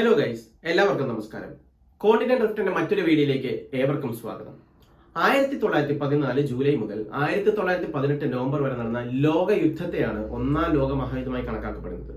Hello guys എല്ലാവർക്കും നമസ്കാരം. Continent റിഫ്റ്റിന്റെ മറ്റൊരു വീഡിയോയിലേക്ക് ഏവർക്കും സ്വാഗതം. ആയിരത്തി തൊള്ളായിരത്തി പതിനാല് ജൂലൈ മുതൽ ആയിരത്തി തൊള്ളായിരത്തി പതിനെട്ട് നവംബർ വരെ നടന്ന ലോക യുദ്ധത്തെയാണ് ഒന്നാം ലോക മഹായുദ്ധമായി കണക്കാക്കപ്പെടുന്നത്.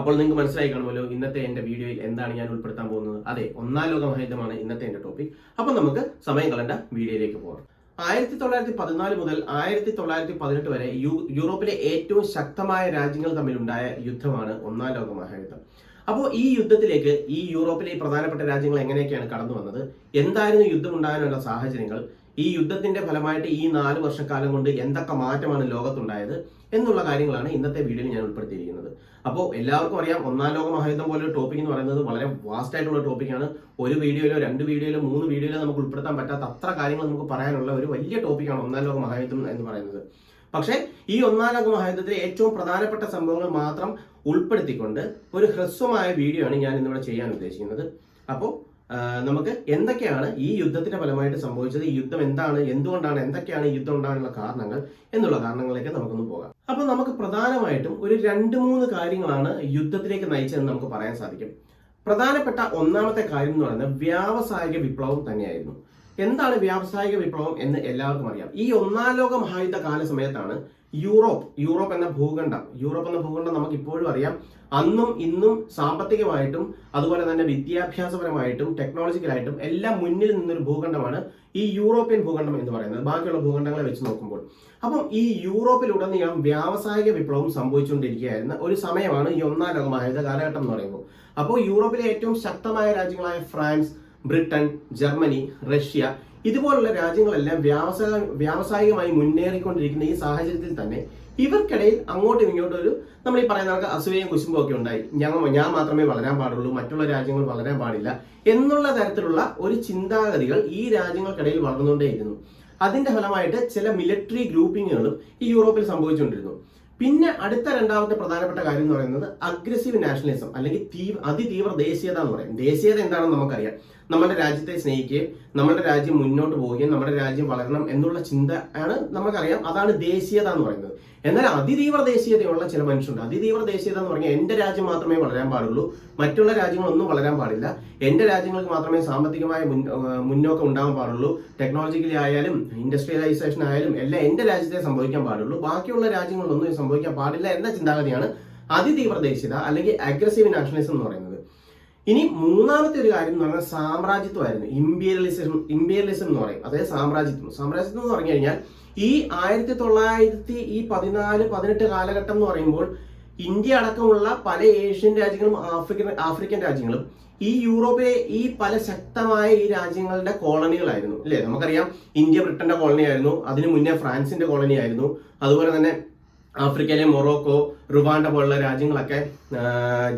അപ്പോൾ നിങ്ങൾക്ക് മനസ്സിലായി കാണുമല്ലോ ഇന്നത്തെ എന്റെ വീഡിയോയിൽ എന്താണ് ഞാൻ ഉൾപ്പെടുത്താൻ പോകുന്നത്? അതെ ഒന്നാം ലോക മഹായുദ്ധമാണ് ഇന്നത്തെ എന്റെ ടോപ്പിക് അപ്പോൾ നമുക്ക് സമയം കളണ്ട വീഡിയോയിലേക്ക് പോകാം ആയിരത്തി തൊള്ളായിരത്തി പതിനാല് മുതൽ ആയിരത്തി തൊള്ളായിരത്തി പതിനെട്ട് വരെ യൂറോപ്പിലെ ഏറ്റവും ശക്തമായ രാജ്യങ്ങൾ തമ്മിലുണ്ടായ യുദ്ധമാണ് ഒന്നാം ലോക മഹായുദ്ധം. അപ്പോൾ ഈ യുദ്ധത്തിലേക്ക് ഈ യൂറോപ്പിലെ ഈ പ്രധാനപ്പെട്ട രാജ്യങ്ങൾ എങ്ങനെയൊക്കെയാണ് കടന്നു വന്നത്? എന്തായിരുന്നു യുദ്ധം ഉണ്ടാകാനുള്ള സാഹചര്യങ്ങൾ? ഈ യുദ്ധത്തിന്റെ ഫലമായിട്ട് ഈ നാല് വർഷക്കാലം കൊണ്ട് എന്തൊക്കെ മാറ്റമാണ് ലോകത്തുണ്ടായത് എന്നുള്ള കാര്യങ്ങളാണ് ഇന്നത്തെ വീഡിയോയിൽ ഞാൻ ഉൾപ്പെടുത്തിയിരിക്കുന്നത്. അപ്പോൾ എല്ലാവർക്കും അറിയാം ഒന്നാം ലോക മഹായുദ്ധം പോലെ ഒരു ടോപ്പിക് എന്ന് പറയുന്നത് വളരെ വാസ്റ്റ് ആയിട്ടുള്ള ടോപ്പിക്കാണ് ഒരു വീഡിയോയിലോ രണ്ട് വീഡിയോയിലോ മൂന്ന് വീഡിയോയിലോ നമുക്ക് ഉൾപ്പെടുത്താൻ പറ്റാത്ത അത്ര കാര്യങ്ങൾ നമുക്ക് പറയാനുള്ള ഒരു വലിയ ടോപ്പിക്കാണ് ഒന്നാം ലോക മഹായുദ്ധം എന്ന് പറയുന്നത്. പക്ഷേ ഈ ഒന്നാം ലോക മഹായുദ്ധത്തിലെ ഏറ്റവും പ്രധാനപ്പെട്ട സംഭവങ്ങൾ മാത്രം ഉൾപ്പെടുത്തിക്കൊണ്ട് ഒരു ഹ്രസ്വമായ വീഡിയോ ആണ് ഞാൻ ഇന്നിവിടെ ചെയ്യാൻ ഉദ്ദേശിക്കുന്നത്. അപ്പോൾ നമുക്ക് എന്തൊക്കെയാണ് ഈ യുദ്ധത്തിന്റെ ഫലമായിട്ട് സംഭവിച്ചത്? ഈ യുദ്ധം എന്താണ്? എന്തുകൊണ്ടാണ്? എന്തൊക്കെയാണ് ഈ യുദ്ധം ഉണ്ടാകാനുള്ള കാരണങ്ങൾ? എന്നുള്ള കാരണങ്ങളിലേക്ക് നമുക്കൊന്ന് പോകാം. അപ്പോൾ നമുക്ക് പ്രധാനമായിട്ടും ഒരു രണ്ട് മൂന്ന് കാര്യങ്ങളാണ് യുദ്ധത്തിലേക്ക് നയിച്ചതെന്ന് നമുക്ക് പറയാൻ സാധിക്കും. പ്രധാനപ്പെട്ട ഒന്നാമത്തെ കാര്യം എന്ന് പറയുന്നത് വ്യാവസായിക വിപ്ലവം തന്നെയായിരുന്നു. എന്താണ് വ്യാവസായിക വിപ്ലവം എന്ന് എല്ലാവർക്കും അറിയാം. ഈ ഒന്നാം ലോക മഹായുദ്ധ കാല സമയത്താണ് യൂറോപ്പ് യൂറോപ്പ് എന്ന ഭൂഖണ്ഡം. യൂറോപ്പ് എന്ന ഭൂഖണ്ഡം നമുക്ക് ഇപ്പോഴും അറിയാം. അന്നും ഇന്നും സാമ്പത്തികമായിട്ടും അതുപോലെ തന്നെ വിദ്യാഭ്യാസപരമായിട്ടും ടെക്നോളജിക്കലായിട്ടും എല്ലാം മുന്നിൽ നിന്നൊരു ഭൂഖണ്ഡമാണ് ഈ യൂറോപ്യൻ ഭൂഖണ്ഡം എന്ന് പറയുന്നത്. ബാക്കിയുള്ള ഭൂഖണ്ഡങ്ങളെ വെച്ച് നോക്കുമ്പോൾ. അപ്പം ഈ യൂറോപ്പിലുടനീളം വ്യാവസായിക വിപ്ലവം സംഭവിച്ചുകൊണ്ടിരിക്കുകയായിരുന്ന ഒരു സമയമാണ് ഈ ഒന്നാം ലോക മഹായുദ്ധ കാലഘട്ടം എന്ന് പറയുമ്പോൾ അപ്പോൾ യൂറോപ്പിലെ ഏറ്റവും ശക്തമായ രാജ്യങ്ങളായ ഫ്രാൻസ് ബ്രിട്ടൻ ജർമ്മനി റഷ്യ ഇതുപോലുള്ള രാജ്യങ്ങളെല്ലാം വ്യാവസായ വ്യാവസായികമായി മുന്നേറിക്കൊണ്ടിരിക്കുന്ന ഈ സാഹചര്യത്തിൽ തന്നെ ഇവർക്കിടയിൽ അങ്ങോട്ടും ഇങ്ങോട്ടും ഒരു നമ്മൾ ഈ പറയുന്ന കണക്ക് അസൂയയും കുശുമ്പും ഒക്കെ ഉണ്ടായി. ഞങ്ങൾ ഞാൻ മാത്രമേ വളരാൻ പാടുള്ളൂ മറ്റുള്ള രാജ്യങ്ങൾ വളരാൻ പാടില്ല എന്നുള്ള തരത്തിലുള്ള ഒരു ചിന്താഗതികൾ ഈ രാജ്യങ്ങൾക്കിടയിൽ വളർന്നുകൊണ്ടേയിരുന്നു. അതിന്റെ ഫലമായിട്ട് ചില മിലിറ്ററി ഗ്രൂപ്പിങ്ങുകളും ഈ യൂറോപ്പിൽ സംഭവിച്ചുകൊണ്ടിരുന്നു. പിന്നെ അടുത്ത രണ്ടാമത്തെ പ്രധാനപ്പെട്ട കാര്യം എന്ന് പറയുന്നത് അഗ്രസീവ് നാഷണലിസം അല്ലെങ്കിൽ തീവ്ര അതിതീവ്ര ദേശീയത എന്ന് പറയും. ദേശീയത എന്താണെന്ന് നമുക്കറിയാം. നമ്മുടെ രാജ്യത്തെ സ്നേഹിക്കുകയും നമ്മുടെ രാജ്യം മുന്നോട്ട് പോവുകയും നമ്മുടെ രാജ്യം വളരണം എന്നുള്ള ചിന്ത ആണ് നമുക്കറിയാം. അതാണ് ദേശീയത എന്ന് പറയുന്നത്. എന്നാൽ അതിതീവ്ര ദേശീയതയുള്ള ചില മനുഷ്യരുണ്ട്. അതിതീവ്ര ദേശീയത എന്ന് പറഞ്ഞാൽ എന്റെ രാജ്യം മാത്രമേ വളരാൻ പാടുള്ളൂ. മറ്റുള്ള രാജ്യങ്ങളൊന്നും വളരാൻ പാടില്ല. എന്റെ രാജ്യങ്ങൾക്ക് മാത്രമേ സാമ്പത്തികമായ മുന്നോക്കം ഉണ്ടാകാൻ പാടുള്ളൂ. ടെക്നോളജിക്കലി ആയാലും ഇൻഡസ്ട്രിയലൈസേഷൻ ആയാലും എല്ലാം എന്റെ രാജ്യത്തെ സംഭവിക്കാൻ പാടുള്ളൂ. ബാക്കിയുള്ള രാജ്യങ്ങളൊന്നും സംഭവിക്കാൻ പാടില്ല എന്ന ചിന്താഗതിയാണ് അതിതീവ്ര ദേശീയത അല്ലെങ്കിൽ അഗ്രസീവ് നാഷണലിസം എന്ന് പറയുന്നത്. ഇനി മൂന്നാമത്തെ ഒരു കാര്യം എന്ന് പറഞ്ഞാൽ സാമ്രാജ്യത്വമായിരുന്നു. ഇമ്പീരിയലിസം ഇമ്പീരിയലിസം എന്ന് പറയും. അതായത് സാമ്രാജ്യത്വം. സാമ്രാജ്യത്വം എന്ന് പറഞ്ഞു കഴിഞ്ഞാൽ ഈ ആയിരത്തി തൊള്ളായിരത്തി ഈ പതിനാല് പതിനെട്ട് കാലഘട്ടം എന്ന് പറയുമ്പോൾ ഇന്ത്യ അടക്കമുള്ള പല ഏഷ്യൻ രാജ്യങ്ങളും ആഫ്രിക്കൻ ആഫ്രിക്കൻ രാജ്യങ്ങളും ഈ യൂറോപ്പിലെ ഈ പല ശക്തമായ ഈ രാജ്യങ്ങളുടെ കോളനികളായിരുന്നു. അല്ലേ നമുക്കറിയാം ഇന്ത്യ ബ്രിട്ടന്റെ കോളനി ആയിരുന്നു അതിനു മുന്നേ ഫ്രാൻസിന്റെ കോളനി ആയിരുന്നു അതുപോലെ തന്നെ ആഫ്രിക്കയിലെ മൊറോക്കോ റുവാണ്ട പോലുള്ള രാജ്യങ്ങളൊക്കെ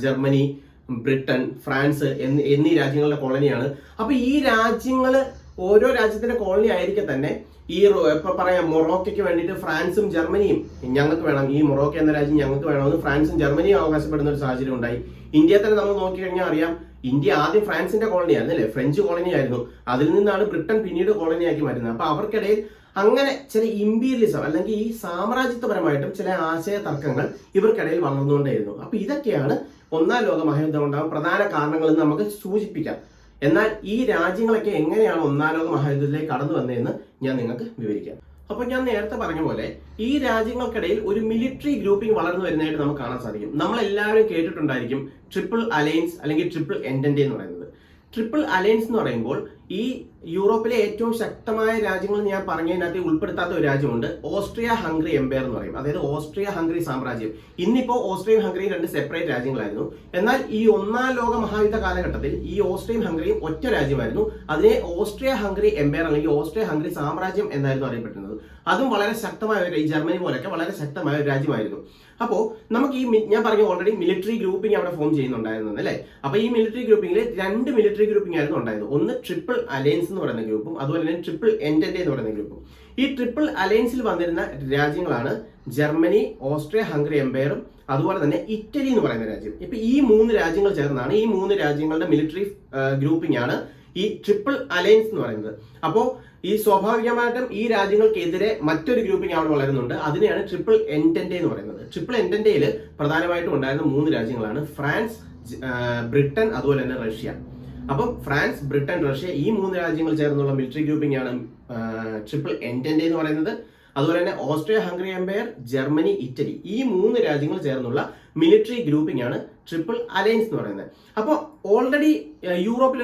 ജർമ്മനി ബ്രിട്ടൻ ഫ്രാൻസ് എന്നീ രാജ്യങ്ങളുടെ കോളനിയാണ്. അപ്പൊ ഈ രാജ്യങ്ങൾ ഓരോ രാജ്യത്തിന്റെ കോളനി ആയിരിക്കെ തന്നെ ഈ ഇപ്പൊ പറയാം മൊറോക്കയ്ക്ക് വേണ്ടിയിട്ട് ഫ്രാൻസും ജർമ്മനിയും ഞങ്ങൾക്ക് വേണം. ഈ മൊറോക്ക എന്ന രാജ്യം ഞങ്ങൾക്ക് വേണമെന്ന് ഫ്രാൻസും ജർമ്മനിയും അവകാശപ്പെടുന്ന ഒരു സാഹചര്യം ഉണ്ടായി. ഇന്ത്യയെ തന്നെ നമ്മൾ നോക്കിക്കഴിഞ്ഞാൽ അറിയാം ഇന്ത്യ ആദ്യം ഫ്രാൻസിന്റെ കോളനി ആയിരുന്നു അല്ലേ? ഫ്രഞ്ച് കോളനി ആയിരുന്നു. അതിൽ നിന്നാണ് ബ്രിട്ടൻ പിന്നീട് കോളനിയാക്കി മാറ്റുന്നത്. അപ്പൊ അവർക്കിടയിൽ അങ്ങനെ ചില ഇമ്പീരിയലിസം അല്ലെങ്കിൽ ഈ സാമ്രാജ്യത്വപരമായിട്ടും ചില ആശയ തർക്കങ്ങൾ ഇവർക്കിടയിൽ വളർന്നുകൊണ്ടേയിരുന്നു. അപ്പൊ ഇതൊക്കെയാണ് ഒന്നാം ലോക മഹായുദ്ധം ഉണ്ടാകാൻ പ്രധാന കാരണങ്ങളെന്ന് നമുക്ക് സൂചിപ്പിക്കാം. എന്നാൽ ഈ രാജ്യങ്ങളൊക്കെ എങ്ങനെയാണ് ഒന്നാം ലോക മഹായുദ്ധത്തിലേക്ക് കടന്നു വന്നതെന്ന് ഞാൻ നിങ്ങൾക്ക് വിവരിക്കാം. അപ്പൊ ഞാൻ നേരത്തെ പറഞ്ഞ പോലെ ഈ രാജ്യങ്ങൾക്കിടയിൽ ഒരു മിലിറ്ററി ഗ്രൂപ്പിംഗ് വളർന്നു വരുന്നതായിട്ട് നമുക്ക് കാണാൻ സാധിക്കും. നമ്മൾ എല്ലാവരും കേട്ടിട്ടുണ്ടായിരിക്കും ട്രിപ്പിൾ അലയൻസ് അല്ലെങ്കിൽ ട്രിപ്പിൾ എൻഡന്റെ എന്ന് പറയുന്നത്. ട്രിപ്പിൾ അലയൻസ് എന്ന് പറയുമ്പോൾ ഈ യൂറോപ്പിലെ ഏറ്റവും ശക്തമായ രാജ്യങ്ങൾ ഞാൻ പറഞ്ഞതിനകത്ത് ഉൾപ്പെടുത്താത്ത ഒരു രാജ്യമുണ്ട്. ഓസ്ട്രിയ ഹംഗറി എംപയർ എന്ന് പറയും. അതായത് ഓസ്ട്രിയ ഹംഗറി സാമ്രാജ്യം. ഇന്നിപ്പോ ഓസ്ട്രിയയും ഹംഗറിയും രണ്ട് സെപ്പറേറ്റ് രാജ്യങ്ങളായിരുന്നു. എന്നാൽ ഈ ഒന്നാം ലോക മഹായുദ്ധ കാലഘട്ടത്തിൽ ഈ ഓസ്ട്രിയയും ഹംഗറിയും ഒറ്റ രാജ്യമായിരുന്നു. അതിനെ ഓസ്ട്രിയ ഹംഗറി എംപയർ അല്ലെങ്കിൽ ഓസ്ട്രിയ ഹംഗറി സാമ്രാജ്യം എന്നായിരുന്നു അറിയപ്പെട്ടിരുന്നത് അതും വളരെ ശക്തമായ ഒരു ജർമ്മനി പോലൊക്കെ വളരെ ശക്തമായ ഒരു രാജ്യമായിരുന്നു. അപ്പോൾ നമുക്ക് ഈ ഞാൻ പറഞ്ഞു ഓൾറെഡി മിലിറ്ററി ഗ്രൂപ്പിംഗ് അവിടെ ഫോം ചെയ്യുന്നുണ്ടായിരുന്നു അല്ലേ? അപ്പൊ ഈ മിലിറ്ററി ഗ്രൂപ്പിംഗിൽ രണ്ട് മിലിറ്ററി ഗ്രൂപ്പിംഗ് ആയിരുന്നു ഉണ്ടായത് ഒന്ന് ട്രിപ്പിൾ അലയൻസ് എന്ന് പറയുന്ന ഗ്രൂപ്പും അതുപോലെ തന്നെ ട്രിപ്പിൾ എൻഡന്റെ എന്ന് പറയുന്ന ഗ്രൂപ്പും. ഈ ട്രിപ്പിൾ അലയൻസിൽ വന്നിരുന്ന രാജ്യങ്ങളാണ് ജർമ്മനി ഓസ്ട്രിയ ഹംഗറി എംപയറും അതുപോലെ തന്നെ ഇറ്റലി എന്ന് പറയുന്ന രാജ്യം. ഇപ്പൊ ഈ മൂന്ന് രാജ്യങ്ങൾ ചേർന്നാണ് ഈ മൂന്ന് രാജ്യങ്ങളുടെ മിലിറ്ററി ഗ്രൂപ്പിംഗ് ആണ് ഈ ട്രിപ്പിൾ അലയൻസ് എന്ന് പറയുന്നത്. അപ്പോൾ ഈ സ്വാഭാവികമായിട്ടും ഈ രാജ്യങ്ങൾക്കെതിരെ മറ്റൊരു ഗ്രൂപ്പിംഗ് അവിടെ വളരുന്നുണ്ട്. അതിനെയാണ് ട്രിപ്പിൾ എന്റൻഡേ എന്ന് പറയുന്നത്. ട്രിപ്പിൾ എന്റൻഡേയിൽ പ്രധാനമായിട്ടും ഉണ്ടായിരുന്ന മൂന്ന് രാജ്യങ്ങളാണ് ഫ്രാൻസ് ബ്രിട്ടൻ അതുപോലെ തന്നെ റഷ്യ. അപ്പം ഫ്രാൻസ് ബ്രിട്ടൻ റഷ്യ ഈ മൂന്ന് രാജ്യങ്ങൾ ചേർന്നുള്ള മിലിറ്ററി ഗ്രൂപ്പിംഗ് ആണ് ട്രിപ്പിൾ എന്റൻഡേ എന്ന് പറയുന്നത്. അതുപോലെ തന്നെ Austria Hungary empire Germany Italy ഈ മൂന്ന് രാജ്യങ്ങൾ ചേർന്നുള്ള മിലിറ്ററി ഗ്രൂപ്പിംഗ് ആണ് ട്രിപ്പിൾ അലയൻസ് എന്ന് പറയുന്നത്. അപ്പോൾ ഓൾറെഡി യൂറോപ്പിൽ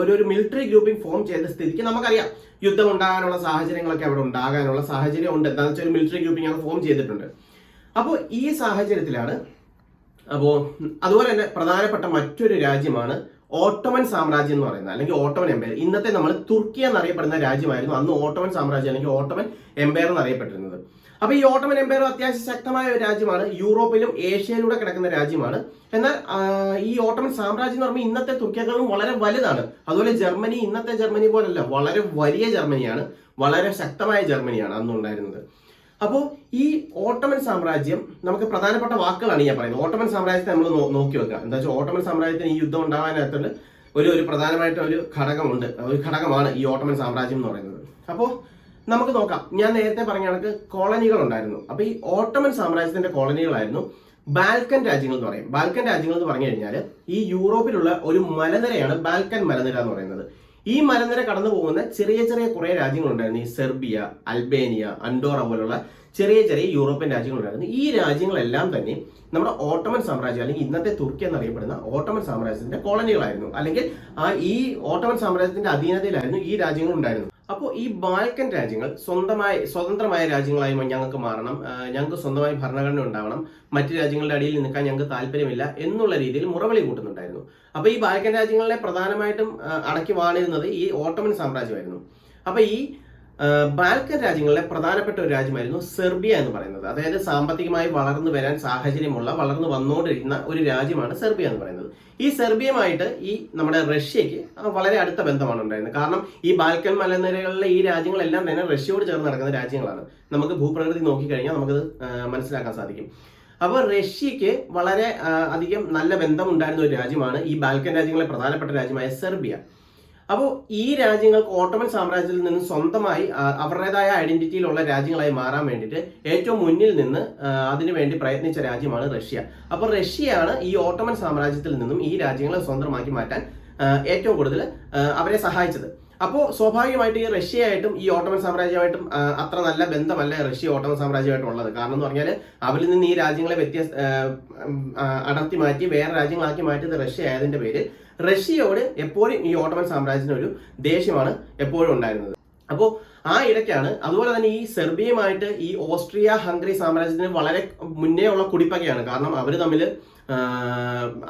ഒരു ഒരു മിലിറ്ററി ഗ്രൂപ്പിംഗ് ഫോം ചെയ്ത സ്ഥിതിക്ക് നമുക്കറിയാം. യുദ്ധം ഉണ്ടാകാനുള്ള സാഹചര്യങ്ങളൊക്കെ അവിടെ ഉണ്ടാകാനുള്ള സാഹചര്യം ഉണ്ട്. എന്താണെന്ന് വെച്ചാൽ ഒരു മിലിറ്ററി ഗ്രൂപ്പിംഗ് അത് ഫോം ചെയ്തിട്ടുണ്ട്. അപ്പോൾ ഈ സാഹചര്യത്തിലാണ് അപ്പോൾ അതുപോലെ തന്നെ പ്രധാനപ്പെട്ട മറ്റൊരു രാജ്യമാണ് ഓട്ടോമൻ സാമ്രാജ്യം എന്ന് പറയുന്നത് അല്ലെങ്കിൽ ഓട്ടോമൻ എംപയർ ഇന്നത്തെ നമ്മൾ തുർക്കി എന്നറിയപ്പെടുന്ന രാജ്യമായിരുന്നു അന്ന് ഓട്ടോമൻ സാമ്രാജ്യം അല്ലെങ്കിൽ ഓട്ടോമൻ എംപയർ എന്നറിയപ്പെട്ടിരുന്നത്. അപ്പൊ ഈ ഓട്ടോമൻ എംപയർ അത്യാവശ്യം ശക്തമായ ഒരു രാജ്യമാണ്. യൂറോപ്പിലും ഏഷ്യയിലൂടെ കിടക്കുന്ന രാജ്യമാണ്. എന്നാൽ ഈ ഓട്ടോമൻ സാമ്രാജ്യം എന്ന് പറയുമ്പോൾ ഇന്നത്തെ തുർക്കിയേക്കാളും വളരെ വലുതാണ്. അതുപോലെ ജർമ്മനി ഇന്നത്തെ ജർമ്മനി പോലല്ല വളരെ വലിയ ജർമ്മനിയാണ്. വളരെ ശക്തമായ ജർമ്മനിയാണ് അന്നുണ്ടായിരുന്നത്. അപ്പോൾ ഈ ഓട്ടമൻ സാമ്രാജ്യം നമുക്ക് പ്രധാനപ്പെട്ട വാക്കുകളാണ് ഞാൻ പറയുന്നത്. ഓട്ടമൻ സാമ്രാജ്യത്തെ നമ്മൾ നോക്കി വെക്കുക. എന്താ വെച്ചാൽ ഓട്ടമൻ സാമ്രാജ്യത്തിന് ഈ യുദ്ധം ഉണ്ടാകാനായിട്ടുള്ള ഒരു ഒരു പ്രധാനമായിട്ട് ഒരു ഘടകമുണ്ട്. ഒരു ഘടകമാണ് ഈ ഓട്ടമൻ സാമ്രാജ്യം എന്ന് പറയുന്നത്. അപ്പോൾ നമുക്ക് നോക്കാം. ഞാൻ നേരത്തെ പറഞ്ഞ കണക്ക് കോളനികൾ ഉണ്ടായിരുന്നു. അപ്പോൾ ഈ ഓട്ടമൻ സാമ്രാജ്യത്തിന്റെ കോളനികളായിരുന്നു ബാൽക്കൻ രാജ്യങ്ങൾ എന്ന് പറയും. ബാൽക്കൻ രാജ്യങ്ങൾ എന്ന് പറഞ്ഞു കഴിഞ്ഞാൽ ഈ യൂറോപ്പിലുള്ള ഒരു മലനിരയാണ് ബാൽക്കൻ മലനിര എന്ന് പറയുന്നത്. ഈ മലനിര കടന്നു പോകുന്ന ചെറിയ ചെറിയ കുറെ രാജ്യങ്ങളുണ്ടായിരുന്നു. ഈ സെർബിയ അൽബേനിയ അൻഡോറ പോലുള്ള ചെറിയ ചെറിയ യൂറോപ്യൻ രാജ്യങ്ങളുണ്ടായിരുന്നു. ഈ രാജ്യങ്ങളെല്ലാം തന്നെ നമ്മുടെ ഓട്ടോമൻ സാമ്രാജ്യം അല്ലെങ്കിൽ ഇന്നത്തെ തുർക്കി എന്നറിയപ്പെടുന്ന ഓട്ടോമൻ സാമ്രാജ്യത്തിന്റെ കോളനികളായിരുന്നു. അല്ലെങ്കിൽ ആ ഈ ഓട്ടോമൻ സാമ്രാജ്യത്തിന്റെ അധീനതയിലായിരുന്നു ഈ രാജ്യങ്ങൾ ഉണ്ടായിരുന്നത് അപ്പോൾ ഈ ബാൽക്കൻ രാജ്യങ്ങൾ സ്വന്തമായി സ്വതന്ത്രമായ രാജ്യങ്ങളായി ഞങ്ങൾക്ക് മാറണം. ഞങ്ങൾക്ക് സ്വന്തമായി ഭരണഘടന ഉണ്ടാവണം. മറ്റു രാജ്യങ്ങളുടെ അടിയിൽ നിൽക്കാൻ ഞങ്ങൾക്ക് താല്പര്യമില്ല എന്നുള്ള രീതിയിൽ മുറവിളി കൂട്ടുന്നുണ്ടായിരുന്നു. അപ്പോൾ ഈ ബാൽക്കൻ രാജ്യങ്ങളെ പ്രധാനമായിട്ടും അടക്കി വാണിരുന്നത് ഈ ഓട്ടോമൻ സാമ്രാജ്യമായിരുന്നു. അപ്പോൾ ഈ ബാൽക്കൻ രാജ്യങ്ങളിലെ പ്രധാനപ്പെട്ട ഒരു രാജ്യമായിരുന്നു സെർബിയ എന്ന് പറയുന്നത്. അതായത് സാമ്പത്തികമായി വളർന്നു വരാൻ സാഹചര്യമുള്ള വളർന്നു വന്നുകൊണ്ടിരിക്കുന്ന ഒരു രാജ്യമാണ് സെർബിയ എന്ന് പറയുന്നത്. ഈ സെർബിയയുമായിട്ട് ഈ നമ്മുടെ റഷ്യക്ക് വളരെ അടുത്ത ബന്ധമാണ് ഉണ്ടായിരുന്നത്. കാരണം ഈ ബാൽക്കൻ മലനിരകളിലെ ഈ രാജ്യങ്ങളെല്ലാം തന്നെ റഷ്യയോട് ചേർന്ന് നടക്കുന്ന രാജ്യങ്ങളാണ്. നമുക്ക് ഭൂപ്രകൃതി നോക്കിക്കഴിഞ്ഞാൽ നമുക്കത് മനസ്സിലാക്കാൻ സാധിക്കും. അപ്പോൾ റഷ്യക്ക് വളരെ അധികം നല്ല ബന്ധമുണ്ടായിരുന്ന ഒരു രാജ്യമാണ് ഈ ബാൽക്കൻ രാജ്യങ്ങളെ പ്രധാനപ്പെട്ട രാജ്യമായ സെർബിയ. അപ്പോൾ ഈ രാജ്യങ്ങൾക്ക് ഓട്ടോമൻ സാമ്രാജ്യത്തിൽ നിന്ന് സ്വന്തമായി അവരുടേതായ ഐഡന്റിറ്റിയിലുള്ള രാജ്യങ്ങളായി മാറാൻ വേണ്ടിയിട്ട് ഏറ്റവും മുന്നിൽ നിന്ന് അതിനുവേണ്ടി പ്രയത്നിച്ച രാജ്യമാണ് റഷ്യ. അപ്പോൾ റഷ്യയാണ് ഈ ഓട്ടോമൻ സാമ്രാജ്യത്തിൽ നിന്നും ഈ രാജ്യങ്ങളെ സ്വന്തമാക്കി മാറ്റാൻ ഏറ്റവും കൂടുതൽ അവരെ സഹായിച്ചത്. അപ്പോൾ സ്വാഭാവികമായിട്ട് ഈ റഷ്യയായിട്ടും ഈ ഓട്ടോമൻ സാമ്രാജ്യമായിട്ടും അത്ര നല്ല ബന്ധമല്ല റഷ്യ ഓട്ടോമൻ സാമ്രാജ്യമായിട്ടും ഉള്ളത്. കാരണം എന്ന് പറഞ്ഞാൽ അവരിൽ നിന്ന് ഈ രാജ്യങ്ങളെ വ്യത്യസ്ത അടർത്തി മാറ്റി വേറെ രാജ്യങ്ങളാക്കി മാറ്റിയത് റഷ്യ ആയതിന്റെ പേര് റഷ്യയോട് എപ്പോഴും ഈ ഓട്ടോമൻ സാമ്രാജ്യത്തിനൊരു ദേഷ്യമാണ് എപ്പോഴും ഉണ്ടായിരുന്നത്. അപ്പോൾ ആ ഇടയ്ക്കാണ്. അതുപോലെ തന്നെ ഈ സെർബിയയുമായിട്ട് ഈ ഓസ്ട്രിയ ഹംഗറി സാമ്രാജ്യത്തിന് വളരെ മുന്നേ ഉള്ള കുടിപ്പകയാണ്. കാരണം അവർ തമ്മിൽ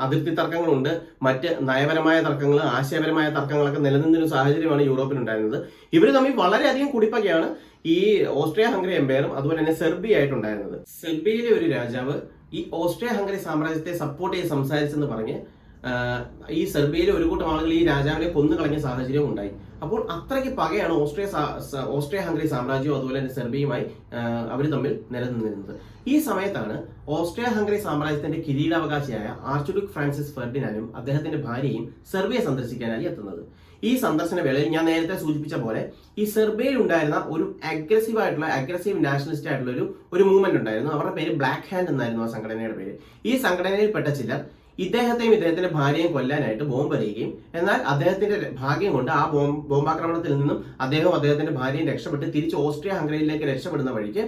അതിർത്തി തർക്കങ്ങളുണ്ട്. മറ്റ് നയപരമായ തർക്കങ്ങൾ ആശയപരമായ തർക്കങ്ങളൊക്കെ നിലനിന്നൊരു സാഹചര്യമാണ് യൂറോപ്പിൽ ഉണ്ടായിരുന്നത് ഇവർ തമ്മിൽ വളരെയധികം കുടിപ്പകയാണ് ഈ ഓസ്ട്രിയ ഹംഗറി എംപയറും അതുപോലെ തന്നെ സെർബിയ ആയിട്ടുണ്ടായിരുന്നത്. സെർബിയയിലെ ഒരു രാജാവ് ഈ ഓസ്ട്രിയ ഹംഗറി സാമ്രാജ്യത്തെ സപ്പോർട്ട് ചെയ്ത് സംസാരിച്ചെന്ന് പറഞ്ഞ് ഈ സെർബിയയിലെ ഒരു കൂട്ടം ആളുകൾ ഈ രാജാവിനെ കൊന്നു കളഞ്ഞ സാഹചര്യം ഉണ്ടായി. അപ്പോൾ അത്രയ്ക്ക് പകയാണ് ഓസ്ട്രിയ ഓസ്ട്രിയ ഹംഗറി സാമ്രാജ്യവും അതുപോലെ തന്നെ സെർബിയയുമായി അവർ തമ്മിൽ നിലനിന്നിരുന്നത്. ഈ സമയത്താണ് ഓസ്ട്രിയ ഹംഗറി സാമ്രാജ്യത്തിന്റെ കിരീടാവകാശിയായ ആർച്ചുഡുക് ഫ്രാൻസിസ് ഫെർഡിനാനും അദ്ദേഹത്തിന്റെ ഭാര്യയും സെർബിയ സന്ദർശിക്കാനായി എത്തുന്നത്. ഈ സന്ദർശന വേളയിൽ ഞാൻ നേരത്തെ സൂചിപ്പിച്ച പോലെ ഈ സെർബിയയിൽ ഉണ്ടായിരുന്ന ഒരു അഗ്രസീവ് ആയിട്ടുള്ള അഗ്രസീവ് നാഷണലിസ്റ്റ് ആയിട്ടുള്ള ഒരു ഒരു മൂവ്മെന്റ് ഉണ്ടായിരുന്നു. അവരുടെ പേര് ബ്ലാക്ക് ഹാൻഡ് എന്നായിരുന്നു ആ സംഘടനയുടെ പേര്. ഈ സംഘടനയിൽപ്പെട്ട ചിലർ ഇദ്ദേഹത്തെയും ഇദ്ദേഹത്തിന്റെ ഭാര്യയും കൊല്ലാനായിട്ട് ബോംബ് എറിയുകയും എന്നാൽ അദ്ദേഹത്തിന്റെ ഭാഗ്യം കൊണ്ട് ആ ബോംബ് ബോംബാക്രമണത്തിൽ നിന്നും അദ്ദേഹവും അദ്ദേഹത്തിന്റെ ഭാര്യയും രക്ഷപ്പെട്ട് തിരിച്ച് ഓസ്ട്രിയ ഹംഗറിയിലേക്ക് രക്ഷപ്പെടുന്ന വഴിക്ക്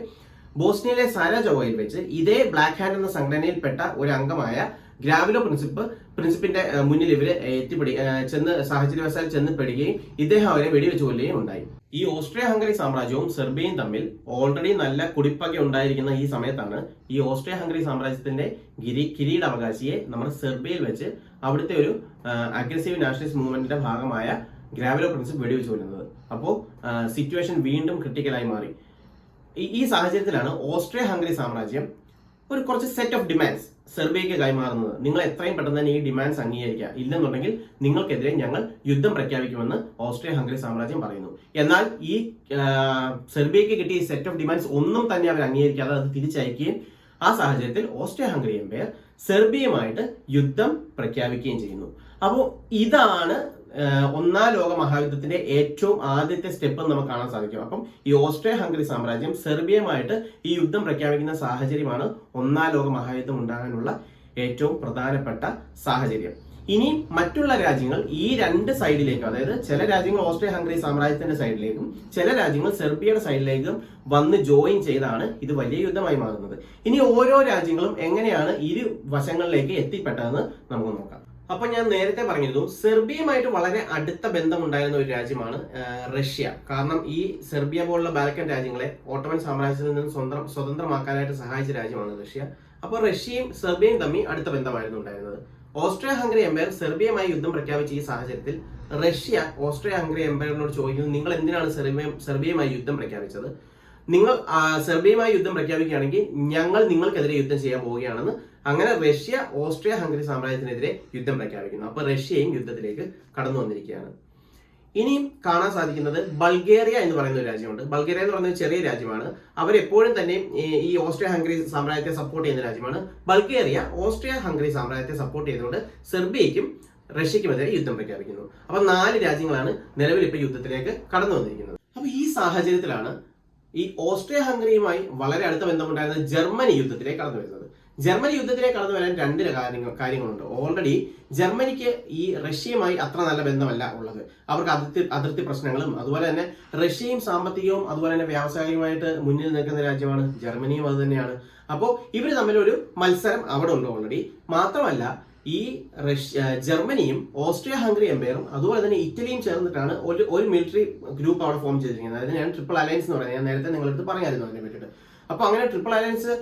ബോസ്നിയയിലെ സാരാജോവയിൽ വെച്ച് ഇതേ ബ്ലാക്ക് ഹാൻഡ് എന്ന സംഘടനയിൽപ്പെട്ട ഒരു അംഗമായ ഗ്രാവിലോ പ്രിൻസിപ്പ് പ്രിൻസിപ്പിന്റെ മുന്നിൽ ഇവർ എത്തിപ്പെടുക ചെന്ന് സാഹചര്യവശാൽ ചെന്ന് പെടുകയും ഇദ്ദേഹം അവരെ വെടിവെച്ച് കൊല്ലുകയും ഉണ്ടായി. ഈ ഓസ്ട്രിയ ഹംഗറി സാമ്രാജ്യവും സെർബിയയും തമ്മിൽ ഓൾറെഡി നല്ല കുടിപ്പക ഉണ്ടായിരിക്കുന്ന ഈ സമയത്താണ് ഈ ഓസ്ട്രിയ ഹംഗറി സാമ്രാജ്യത്തിന്റെ ഗിരി കിരീടാവകാശിയെ നമ്മൾ സെർബിയയിൽ വെച്ച് അവിടുത്തെ ഒരു അഗ്രസീവ് നാഷണലിസ്റ്റ് മൂവ്മെന്റിന്റെ ഭാഗമായ ഗ്രാവിലോ പ്രിൻസിപ്പ് വെടിവെച്ച് കൊല്ലുന്നത്. അപ്പോൾ സിറ്റുവേഷൻ വീണ്ടും ക്രിട്ടിക്കലായി മാറി. ഈ- സാഹചര്യത്തിലാണ് ഓസ്ട്രിയ ഹംഗറി സാമ്രാജ്യം ഒരു കുറച്ച് സെറ്റ് ഓഫ് ഡിമാൻഡ്സ് സെർബിയയ്ക്ക് കൈമാറുന്നത്. നിങ്ങൾ എത്രയും പെട്ടെന്ന് തന്നെ ഈ ഡിമാൻഡ്സ് അംഗീകരിക്കുക. ഇല്ലെന്നുണ്ടെങ്കിൽ നിങ്ങൾക്കെതിരെ ഞങ്ങൾ യുദ്ധം പ്രഖ്യാപിക്കുമെന്ന് ഓസ്ട്രിയ ഹംഗറി സാമ്രാജ്യം പറയുന്നു. എന്നാൽ ഈ സെർബിയയ്ക്ക് കിട്ടിയ സെറ്റ് ഓഫ് ഡിമാൻഡ്സ് ഒന്നും തന്നെ അവർ അംഗീകരിക്കാതെ അത് തിരിച്ചയക്കുകയും ആ സാഹചര്യത്തിൽ ഓസ്ട്രിയ ഹംഗറി എംപയർ സെർബിയയുമായിട്ട് യുദ്ധം പ്രഖ്യാപിക്കുകയും ചെയ്യുന്നു. അപ്പോൾ ഇതാണ് ഒന്നാം ലോക മഹായുദ്ധത്തിന്റെ ഏറ്റവും ആദ്യത്തെ സ്റ്റെപ്പ് നമുക്ക് കാണാൻ സാധിക്കും. അപ്പം ഈ ഓസ്ട്രിയ ഹംഗറി സാമ്രാജ്യം സെർബിയയുമായിട്ട് ഈ യുദ്ധം പ്രഖ്യാപിക്കുന്ന സാഹചര്യമാണ് ഒന്നാം ലോക മഹായുദ്ധം ഉണ്ടാകാനുള്ള ഏറ്റവും പ്രധാനപ്പെട്ട സാഹചര്യം. ഇനി മറ്റുള്ള രാജ്യങ്ങൾ ഈ രണ്ട് സൈഡിലേക്കും അതായത് ചില രാജ്യങ്ങൾ ഓസ്ട്രിയ ഹംഗറി സാമ്രാജ്യത്തിന്റെ സൈഡിലേക്കും ചില രാജ്യങ്ങൾ സെർബിയയുടെ സൈഡിലേക്കും വന്ന് ജോയിൻ ചെയ്താണ് ഇത് വലിയ യുദ്ധമായി മാറുന്നത്. ഇനി ഓരോ രാജ്യങ്ങളും എങ്ങനെയാണ് ഇരു വശങ്ങളിലേക്ക് എത്തിപ്പെട്ടതെന്ന് നമുക്ക് നോക്കാം. അപ്പൊ ഞാൻ നേരത്തെ പറഞ്ഞിരുന്നു സെർബിയയുമായിട്ട് വളരെ അടുത്ത ബന്ധമുണ്ടായിരുന്ന ഒരു രാജ്യമാണ് റഷ്യ. കാരണം ഈ സെർബിയ പോലുള്ള ബാൽക്കൻ രാജ്യങ്ങളെ ഓട്ടോമൻ സാമ്രാജ്യത്തിൽ നിന്ന് സ്വന്തം സ്വതന്ത്രമാക്കാനായിട്ട് സഹായിച്ച രാജ്യമാണ് റഷ്യ. അപ്പോൾ റഷ്യയും സെർബിയയും തമ്മിൽ അടുത്ത ബന്ധമായിരുന്നു ഉണ്ടായിരുന്നത്. ഓസ്ട്രിയ ഹംഗറി എംപയർ സെർബിയയുമായി യുദ്ധം പ്രഖ്യാപിച്ച ഈ സാഹചര്യത്തിൽ റഷ്യ ഓസ്ട്രിയ ഹംഗറി എംപയറിനോട് ചോദിക്കുന്നത് നിങ്ങൾ എന്തിനാണ് സെർബിയ സെർബിയയുമായി യുദ്ധം പ്രഖ്യാപിച്ചത്? നിങ്ങൾ സെർബിയയുമായി യുദ്ധം പ്രഖ്യാപിക്കുകയാണെങ്കിൽ ഞങ്ങൾ നിങ്ങൾക്കെതിരെ യുദ്ധം ചെയ്യാൻ പോവുകയാണെന്ന് അങ്ങനെ റഷ്യ ഓസ്ട്രിയ ഹംഗറി സാമ്രാജ്യത്തിനെതിരെ യുദ്ധം പ്രഖ്യാപിക്കുന്നു. അപ്പൊ റഷ്യയും യുദ്ധത്തിലേക്ക് കടന്നു വന്നിരിക്കുകയാണ്. ഇനിയും കാണാൻ സാധിക്കുന്നത് ബൾഗേറിയ എന്ന് പറയുന്ന ഒരു രാജ്യമുണ്ട്. ബൾഗേറിയ എന്ന് പറയുന്ന ചെറിയ രാജ്യമാണ്. അവരെപ്പോഴും തന്നെ ഈ- ഓസ്ട്രിയ ഹംഗറി സാമ്രാജ്യത്തെ സപ്പോർട്ട് ചെയ്യുന്ന രാജ്യമാണ്. ബൾഗേറിയ ഓസ്ട്രിയ ഹംഗറി സാമ്രാജ്യത്തെ സപ്പോർട്ട് ചെയ്തുകൊണ്ട് സെർബിയയ്ക്കും റഷ്യക്കുമെതിരെ യുദ്ധം പ്രഖ്യാപിക്കുന്നു. അപ്പൊ നാല് രാജ്യങ്ങളാണ് നിലവിൽ ഇപ്പൊ യുദ്ധത്തിലേക്ക് കടന്നു വന്നിരിക്കുന്നത്. അപ്പൊ ഈ സാഹചര്യത്തിലാണ് ഈ ഓസ്ട്രിയ ഹംഗറിയുമായി വളരെ അടുത്ത ബന്ധമുണ്ടായിരുന്ന ജർമ്മനി യുദ്ധത്തിലേക്ക് കടന്നു വരുന്നത്. ജർമ്മനി യുദ്ധത്തിലേക്ക് കടന്നു വരാൻ രണ്ട് കാര്യങ്ങൾ കാര്യങ്ങളുണ്ട്. ഓൾറെഡി ജർമ്മനിക്ക് ഈ റഷ്യയുമായി അത്ര നല്ല ബന്ധമല്ല ഉള്ളത്. അവർക്ക് അതിർത്തി അതിർത്തി പ്രശ്നങ്ങളും അതുപോലെ തന്നെ റഷ്യയും സാമ്പത്തികവും അതുപോലെ തന്നെ വ്യാവസായികമായിട്ട് മുന്നിൽ നിൽക്കുന്ന രാജ്യമാണ് ജർമ്മനിയും അത് തന്നെയാണ്. അപ്പോൾ ഇവർ തമ്മിലൊരു മത്സരം അവിടെ ഉണ്ട് ഓൾറെഡി മാത്രമല്ല ഈ റഷ്യ ജർമ്മനിയും ഓസ്ട്രിയ ഹംഗറി എംപയറും അതുപോലെ തന്നെ ഇറ്റലിയും ചേർന്നിട്ടാണ് ഒരു ഒരു മിലിറ്ററി ഗ്രൂപ്പ് അവിടെ ഫോം ചെയ്തിരിക്കുന്നത്. അതായത് ഞാൻ ട്രിപ്പിൾ അലയൻസ് എന്ന് പറയുന്നത്. ഞാൻ നേരത്തെ നിങ്ങളടുത്ത് പറഞ്ഞായിരുന്നു അതിനെ പറ്റിയിട്ട്. അപ്പൊ അങ്ങനെ ട്രിപ്പിൾ അലയൻസ്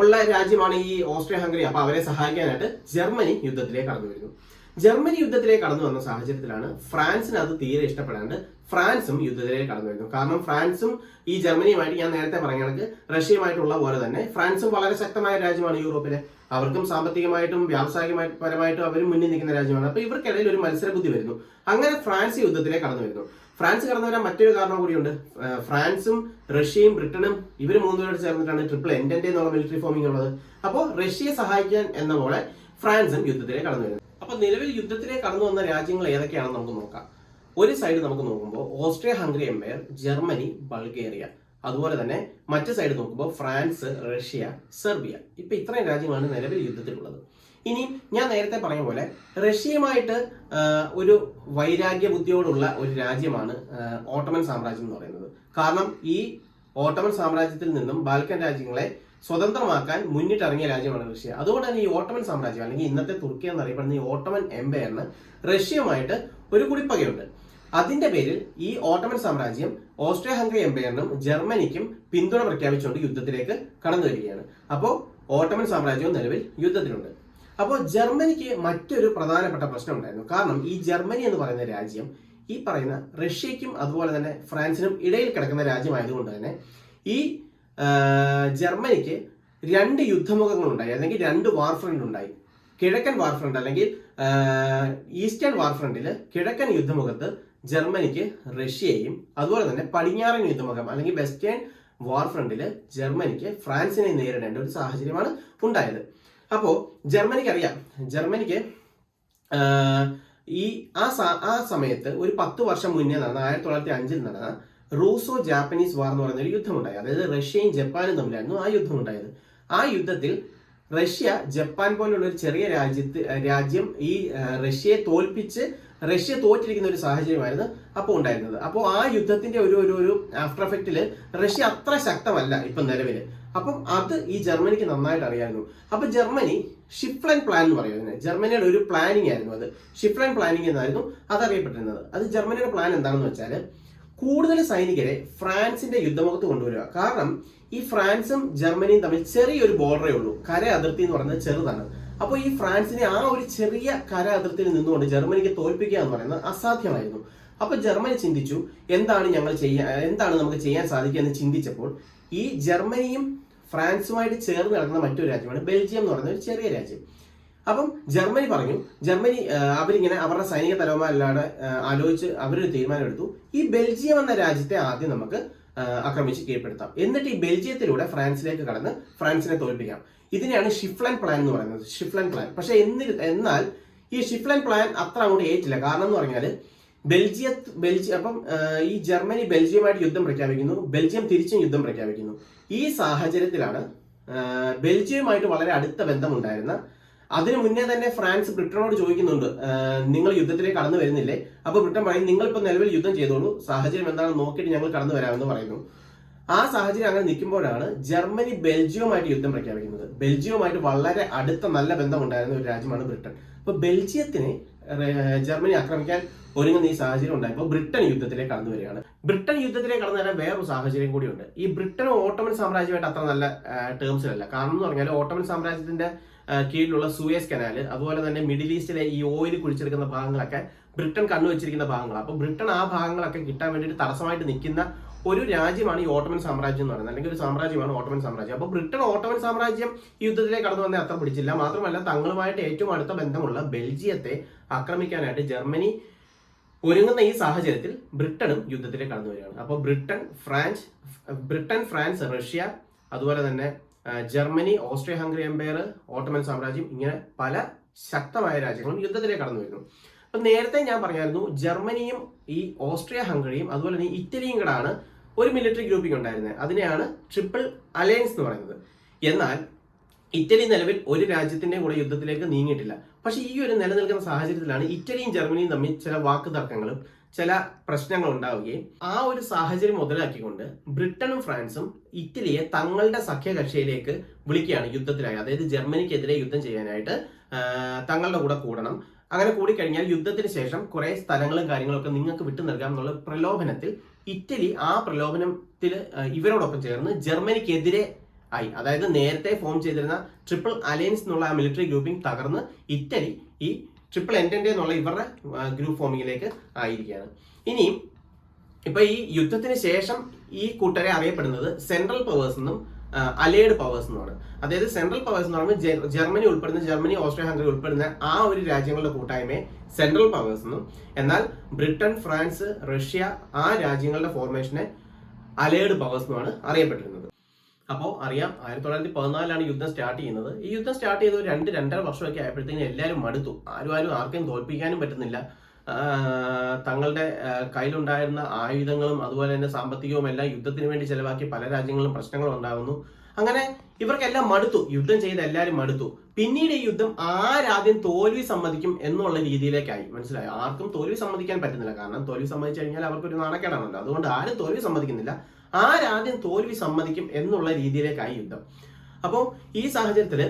ഉള്ള രാജ്യമാണ് ഈ ഓസ്ട്രിയ ഹംഗറി അപ്പോൾ അവരെ സഹായിക്കാനായിട്ട് ജർമ്മനി യുദ്ധത്തിലേക്ക് കടന്നു വരുന്നു. ജർമ്മനി യുദ്ധത്തിലേക്ക് കടന്നു വന്ന സാഹചര്യത്തിലാണ് ഫ്രാൻസിന് അത് തീരെ ഇഷ്ടപ്പെടാണ്ട് ഫ്രാൻസും യുദ്ധത്തിലേക്ക് കടന്നു വരുന്നു. കാരണം ഫ്രാൻസും ഈ ജർമ്മനിയുമായിട്ട് ഞാൻ നേരത്തെ പറഞ്ഞ കണക്ക് റഷ്യയുമായിട്ടുള്ള പോലെ തന്നെ ഫ്രാൻസും വളരെ ശക്തമായ രാജ്യമാണ് യൂറോപ്പിലെ. അവർക്കും സാമ്പത്തികമായിട്ടും വ്യാവസായികമായിട്ടും പരമായിട്ടും അവരും മുന്നിൽ നിൽക്കുന്ന രാജ്യമാണ്. അപ്പോൾ ഇവർക്കിടയിൽ ഒരു മത്സര ബുദ്ധി വരുന്നു. അങ്ങനെ ഫ്രാൻസ് യുദ്ധത്തിലേക്ക് കടന്നു വരുന്നു. ഫ്രാൻസ് കടന്നു വരാൻ മറ്റൊരു കാരണം കൂടിയുണ്ട്. ഫ്രാൻസും റഷ്യയും ബ്രിട്ടനും ഇവർ മൂന്നുപേരോട് ചേർന്നിട്ടാണ് ട്രിപ്പിൾ എൻഡന്റെ എന്നുള്ള മിലിറ്ററി ഫോമിംഗ് ഉള്ളത്. അപ്പോൾ റഷ്യയെ സഹായിക്കാൻ എന്ന പോലെ ഫ്രാൻസും യുദ്ധത്തിലേക്ക് കടന്നു വരുന്നത് അപ്പോൾ നിലവിൽ യുദ്ധത്തിലേക്ക് കടന്നു വന്ന രാജ്യങ്ങൾ ഏതൊക്കെയാണെന്ന് നമുക്ക് നോക്കാം. ഒരു സൈഡ് നമുക്ക് നോക്കുമ്പോൾ Austria Hungary empire Germany Bulgaria. അതുപോലെ തന്നെ മറ്റു സൈഡ് നോക്കുമ്പോൾ ഫ്രാൻസ് റഷ്യ സെർബിയ. ഇപ്പൊ ഇത്രയും രാജ്യങ്ങളാണ് നിലവിൽ യുദ്ധത്തിലുള്ളത്. ഇനി ഞാൻ നേരത്തെ പറഞ്ഞ പോലെ റഷ്യയുമായിട്ട് ഒരു വൈരാഗ്യ ബുദ്ധിയോടുള്ള ഒരു രാജ്യമാണ് ഓട്ടമൻ സാമ്രാജ്യം എന്ന് പറയുന്നത്. കാരണം ഈ ഓട്ടമൻ സാമ്രാജ്യത്തിൽ നിന്നും ബാൽക്കൻ രാജ്യങ്ങളെ സ്വതന്ത്രമാക്കാൻ മുന്നിട്ടിറങ്ങിയ രാജ്യമാണ് റഷ്യ. അതുകൊണ്ട് തന്നെ ഈ ഓട്ടമൻ സാമ്രാജ്യം അല്ലെങ്കിൽ ഇന്നത്തെ തുർക്കി എന്നറിയപ്പെടുന്ന ഈ ഓട്ടമൻ എംപയറിന് റഷ്യയുമായിട്ട് ഒരു കുടിപ്പകയുണ്ട്. അതിന്റെ പേരിൽ ഈ ഓട്ടമൻ സാമ്രാജ്യം ഓസ്ട്രിയ ഹംഗറി എംപയറിനും ജർമ്മനിക്കും പിന്തുണ പ്രഖ്യാപിച്ചുകൊണ്ട് യുദ്ധത്തിലേക്ക് കടന്നു വരികയാണ്. അപ്പോൾ ഓട്ടമൻ സാമ്രാജ്യവും നിലവിൽ യുദ്ധത്തിലുണ്ട്. അപ്പോൾ ജർമ്മനിക്ക് മറ്റൊരു പ്രധാനപ്പെട്ട പ്രശ്നം ഉണ്ടായിരുന്നു. കാരണം ഈ ജർമ്മനി എന്ന് പറയുന്ന രാജ്യം ഈ പറയുന്ന റഷ്യയ്ക്കും അതുപോലെ തന്നെ ഫ്രാൻസിനും ഇടയിൽ കിടക്കുന്ന രാജ്യമായതുകൊണ്ട് തന്നെ ഈ ജർമ്മനിക്ക് രണ്ട് യുദ്ധമുഖങ്ങളുണ്ടായി. അല്ലെങ്കിൽ രണ്ട് വാർഫ്രണ്ട് ഉണ്ടായി. കിഴക്കൻ വാർഫ്രണ്ട് അല്ലെങ്കിൽ ഈസ്റ്റേൺ വാർഫ്രണ്ടിൽ കിഴക്കൻ യുദ്ധമുഖത്ത് ജർമ്മനിക്ക് റഷ്യയെയും അതുപോലെ തന്നെ പടിഞ്ഞാറൻ യുദ്ധമുഖം അല്ലെങ്കിൽ വെസ്റ്റേൺ വാർഫ്രണ്ടിൽ ജർമ്മനിക്ക് ഫ്രാൻസിനെ നേരിടേണ്ട ഒരു സാഹചര്യമാണ് ഉണ്ടായത്. അപ്പോൾ ജർമ്മനിക്ക് അറിയാം ജർമ്മനിക്ക് ഈ ആ ആ സമയത്ത് ഒരു പത്ത് വർഷം മുന്നേ നടന്ന ആയിരത്തി തൊള്ളായിരത്തി അഞ്ചിൽ നടന്ന റൂസോ ജാപ്പനീസ് വാർ എന്ന് പറയുന്ന ഒരു യുദ്ധമുണ്ടായി. അതായത് റഷ്യയും ജപ്പാനും തമ്മിലായിരുന്നു ആ യുദ്ധം ഉണ്ടായത് ആ യുദ്ധത്തിൽ റഷ്യ ജപ്പാൻ പോലുള്ള ഒരു ചെറിയ രാജ്യത്ത് രാജ്യം ഈ റഷ്യയെ തോൽപ്പിച്ച് റഷ്യ തോറ്റിരിക്കുന്ന ഒരു സാഹചര്യമായിരുന്നു അപ്പോൾ ഉണ്ടായിരുന്നത്. അപ്പോൾ ആ യുദ്ധത്തിന്റെ ഒരു ഒരു ഒരു ആഫ്റ്റർ എഫക്റ്റിൽ റഷ്യ അത്ര ശക്തമല്ല ഇപ്പൊ നിലവിൽ. അപ്പം അത് ഈ ജർമ്മനിക്ക് നന്നായിട്ട് അറിയാമായിരുന്നു അപ്പൊ ജർമ്മനി ഷിഫ്ലൻ പ്ലാൻ എന്ന് പറയുന്നത് ജർമ്മനിയുടെ ഒരു പ്ലാനിങ് ആയിരുന്നു അത്. ഷിഫ്ലൻ പ്ലാനിങ് എന്നായിരുന്നു അത് അറിയപ്പെട്ടിരുന്നത് അത് ജർമ്മനിയുടെ പ്ലാൻ എന്താണെന്ന് വെച്ചാൽ കൂടുതൽ സൈനികരെ ഫ്രാൻസിന്റെ യുദ്ധമുഖത്ത് കൊണ്ടുവരിക. കാരണം ഈ ഫ്രാൻസും ജർമ്മനിയും തമ്മിൽ ചെറിയൊരു ബോർഡറേ ഉള്ളൂ. കര അതിർത്തി എന്ന് പറയുന്നത് ചെറുതാണ്. അപ്പോൾ ഈ ഫ്രാൻസിനെ ആ ഒരു ചെറിയ കര അതിർത്തിയിൽ നിന്നുകൊണ്ട് ജർമ്മനിക്ക് തോൽപ്പിക്കുക എന്ന് പറയുന്നത് അസാധ്യമായിരുന്നു. അപ്പോൾ ജർമ്മനി ചിന്തിച്ചു എന്താണ് ഞങ്ങൾ ചെയ്യാൻ എന്താണ് നമുക്ക് ചെയ്യാൻ സാധിക്കുക എന്ന് ചിന്തിച്ചപ്പോൾ ഈ ജർമ്മനിയും ഫ്രാൻസുമായിട്ട് ചേർന്ന് കിടക്കുന്ന മറ്റൊരു രാജ്യമാണ് ബെൽജിയം എന്ന് പറയുന്ന ഒരു ചെറിയ രാജ്യം. അപ്പം ജർമ്മനി പറഞ്ഞു ജർമ്മനി അവരിങ്ങനെ അവരുടെ സൈനിക തലവന്മാരെല്ലാം ആലോചിച്ച് അവരൊരു തീരുമാനം എടുത്തു ഈ ബെൽജിയം എന്ന രാജ്യത്തെ ആദ്യം നമുക്ക് ആക്രമിച്ച് കീഴ്പ്പെടുത്താം എന്നിട്ട് ഈ ബെൽജിയത്തിലൂടെ ഫ്രാൻസിലേക്ക് കടന്ന് ഫ്രാൻസിനെ തോൽപ്പിക്കാം. ഇതിനെയാണ് ഷിഫ്ലൻ പ്ലാൻ എന്ന് പറയുന്നത്. Schlieffen plan. പക്ഷേ എന്നി എന്നാൽ ഈ ഷിഫ്ലൻ പ്ലാൻ അത്ര അങ്ങോട്ട് ഏറ്റില്ല. കാരണം എന്ന് പറഞ്ഞാൽ ബെൽജിയ ബെൽജിയം അപ്പം ഈ ജർമ്മനി ബെൽജിയമായിട്ട് യുദ്ധം പ്രഖ്യാപിക്കുന്നു. ബെൽജിയം തിരിച്ചും യുദ്ധം പ്രഖ്യാപിക്കുന്നു. ഈ സാഹചര്യത്തിലാണ് ബെൽജിയമായിട്ട് വളരെ അടുത്ത ബന്ധമുണ്ടായിരുന്ന അതിനു മുന്നേ തന്നെ ഫ്രാൻസ് ബ്രിട്ടനോട് ചോദിക്കുന്നുണ്ട് നിങ്ങൾ യുദ്ധത്തിലേക്ക് കടന്നു വരുന്നില്ലേ? അപ്പോൾ ബ്രിട്ടൻ പറയും നിങ്ങൾ ഇപ്പൊ നിലവിൽ യുദ്ധം ചെയ്തോളൂ. സാഹചര്യം എന്താണെന്ന് നോക്കിയിട്ട് ഞങ്ങൾ കടന്നു വരാമെന്ന് പറയുന്നു. ആ സാഹചര്യം അങ്ങനെ നിൽക്കുമ്പോഴാണ് ജർമ്മനി ബെൽജിയവുമായിട്ട് യുദ്ധം പ്രഖ്യാപിക്കുന്നത്. ബെൽജിയവുമായിട്ട് വളരെ അടുത്ത നല്ല ബന്ധമുണ്ടായിരുന്ന ഒരു രാജ്യമാണ് ബ്രിട്ടൻ. അപ്പോൾ ബെൽജിയത്തിനെ ജർമ്മനി ആക്രമിക്കാൻ ഒരുങ്ങുന്ന ഈ സാഹചര്യം ഉണ്ടായപ്പോൾ ബ്രിട്ടൻ യുദ്ധത്തിലേക്ക് കടന്നു വരികയാണ്. ബ്രിട്ടൻ യുദ്ധത്തിലേക്ക് കടന്നു വരാൻ വേറൊരു സാഹചര്യം കൂടിയുണ്ട്. ഈ ബ്രിട്ടനും ഓട്ടോമൻ സാമ്രാജ്യമായിട്ട് അത്ര നല്ല ടേംസിലല്ല കാരണം എന്ന് പറഞ്ഞാൽ ഓട്ടോമൻ സാമ്രാജ്യത്തിന്റെ കീഴിലുള്ള സൂയസ് കനാൽ അതുപോലെ തന്നെ മിഡിൽ ഈസ്റ്റിലെ ഈ ഓയിൽ കുഴിച്ചെടുക്കുന്ന ഭാഗങ്ങളൊക്കെ ബ്രിട്ടൻ കണ്ണുവച്ചിരിക്കുന്ന ഭാഗങ്ങൾ അപ്പോൾ ബ്രിട്ടൻ ആ ഭാഗങ്ങളൊക്കെ കിട്ടാൻ വേണ്ടിയിട്ട് തടസ്സമായിട്ട് നിൽക്കുന്ന ഒരു രാജ്യമാണ് ഈ ഓട്ടോമൻ സാമ്രാജ്യം എന്ന് പറയുന്നത്. അല്ലെങ്കിൽ ഒരു സാമ്രാജ്യമാണ് ഓട്ടോമൻ സാമ്രാജ്യം. അപ്പോൾ ബ്രിട്ടൻ ഓട്ടോമൻ സാമ്രാജ്യം യുദ്ധത്തിലേക്ക് കടന്നു വന്നേ അത്ര പിടിച്ചില്ല. മാത്രമല്ല തങ്ങളുമായിട്ട് ഏറ്റവും അടുത്ത ബന്ധമുള്ള ബെൽജിയത്തെ ആക്രമിക്കാനായിട്ട് ജർമ്മനി ഒരുങ്ങുന്ന ഈ സാഹചര്യത്തിൽ ബ്രിട്ടനും യുദ്ധത്തിലേക്ക് കടന്നു വരികയാണ്. അപ്പോൾ Britain France Britain France Russia അതുപോലെ തന്നെ Germany Austria Hungary empire Ottoman സാമ്രാജ്യം ഇങ്ങനെ പല ശക്തമായ രാജ്യങ്ങളും യുദ്ധത്തിലേക്ക് കടന്നു വരുന്നു. അപ്പൊ നേരത്തെ ഞാൻ പറഞ്ഞായിരുന്നു ജർമ്മനിയും ഈ ഓസ്ട്രിയ ഹംഗറിയും അതുപോലെ തന്നെ ഇറ്റലിയും കൂടാണ് ഒരു മിലിറ്ററി ഗ്രൂപ്പിംഗ് ഉണ്ടായിരുന്നത്. അതിനെയാണ് ട്രിപ്പിൾ അലയൻസ് എന്ന് പറയുന്നത്. എന്നാൽ ഇറ്റലി നിലവിൽ ഒരു രാജ്യത്തിന്റെ കൂടെ യുദ്ധത്തിലേക്ക് നീങ്ങിയിട്ടില്ല. പക്ഷെ ഈ ഒരു നിലനിൽക്കുന്ന സാഹചര്യത്തിലാണ് ഇറ്റലിയും ജർമ്മനിയും തമ്മിൽ ചില വാക്ക് തർക്കങ്ങളും ചില പ്രശ്നങ്ങൾ ഉണ്ടാവുകയും ആ ഒരു സാഹചര്യം മുതലാക്കിക്കൊണ്ട് ബ്രിട്ടനും ഫ്രാൻസും ഇറ്റലിയെ തങ്ങളുടെ സഖ്യകക്ഷിയിലേക്ക് വിളിക്കുകയാണ് യുദ്ധത്തിനായി. അതായത് ജർമ്മനിക്കെതിരെ യുദ്ധം ചെയ്യാനായിട്ട് തങ്ങളുടെ കൂടെ കൂടണം. അങ്ങനെ കൂടിക്കഴിഞ്ഞാൽ യുദ്ധത്തിന് ശേഷം കുറെ സ്ഥലങ്ങളും കാര്യങ്ങളൊക്കെ നിങ്ങൾക്ക് വിട്ടു നൽകാം എന്നുള്ള പ്രലോഭനത്തിൽ ഇറ്റലി ആ പ്രലോഭനത്തിൽ ഇവരോടൊപ്പം ചേർന്ന് ജർമ്മനിക്കെതിരെ ആയി. അതായത് നേരത്തെ ഫോം ചെയ്തിരുന്ന ട്രിപ്പിൾ അലയൻസ് എന്നുള്ള ആ മിലിറ്ററി ഗ്രൂപ്പിംഗ് തകർന്ന് ഇറ്റലി ഈ ട്രിപ്പിൾ എന്റന്റെ എന്നുള്ള ഇവരുടെ ഗ്രൂപ്പ് ഫോമിങ്ങിലേക്ക് ആയിരിക്കുകയാണ്. ഇനിയും ഇപ്പൊ ഈ യുദ്ധത്തിന് ശേഷം ഈ കൂട്ടരെ അറിയപ്പെടുന്നത് സെൻട്രൽ പവേഴ്സ് എന്നും അലേഡ് പവേഴ്സ് എന്നുമാണ് അതായത് സെൻട്രൽ പവേഴ്സ് എന്ന് പറയുമ്പോൾ ജർമ്മനി ഉൾപ്പെടുന്ന ജർമ്മനി ഓസ്ട്രിയ ഹംഗറി ഉൾപ്പെടുന്ന ആ ഒരു രാജ്യങ്ങളുടെ കൂട്ടായ്മയെ സെൻട്രൽ പവേഴ്സ് എന്നും എന്നാൽ ബ്രിട്ടൻ ഫ്രാൻസ് റഷ്യ ആ രാജ്യങ്ങളുടെ ഫോർമേഷനെ അലേഡ് പവേഴ്സ് എന്നുമാണ് അറിയപ്പെട്ടിരുന്നത്. അപ്പോൾ അറിയാം ആയിരത്തി തൊള്ളായിരത്തി പതിനാലിലാണ് യുദ്ധം സ്റ്റാർട്ട് ചെയ്യുന്നത്. ഈ യുദ്ധം സ്റ്റാർട്ട് ചെയ്ത് ഒരു രണ്ട് രണ്ടര വർഷമൊക്കെ ആയപ്പോഴത്തേക്കും എല്ലാവരും മടുത്തു. ആരും ആരും ആർക്കും തോൽപ്പിക്കാനും പറ്റുന്നില്ല. തങ്ങളുടെ കയ്യിലുണ്ടായിരുന്ന ആയുധങ്ങളും അതുപോലെ തന്നെ സാമ്പത്തികവും എല്ലാം യുദ്ധത്തിന് വേണ്ടി ചെലവാക്കി പല രാജ്യങ്ങളും പ്രശ്നങ്ങളും ഉണ്ടാകുന്നു. അങ്ങനെ ഇവർക്കെല്ലാം മടുത്തു. യുദ്ധം ചെയ്ത് എല്ലാവരും മടുത്തു. പിന്നീട് ഈ യുദ്ധം ആരാദ്യം തോൽവി സമ്മതിക്കും എന്നുള്ള രീതിയിലേക്കായി. മനസ്സിലായി? ആർക്കും തോൽവി സമ്മതിക്കാൻ പറ്റുന്നില്ല. കാരണം തോൽവി സമ്മതിച്ചു കഴിഞ്ഞാൽ അവർക്കൊരു നാണക്കേടാണല്ലോ. അതുകൊണ്ട് ആരും തോൽവി സമ്മതിക്കുന്നില്ല. ആരാദ്യം തോൽവി സമ്മതിക്കും എന്നുള്ള രീതിയിലേക്കായി യുദ്ധം. അപ്പോൾ ഈ സാഹചര്യത്തിൽ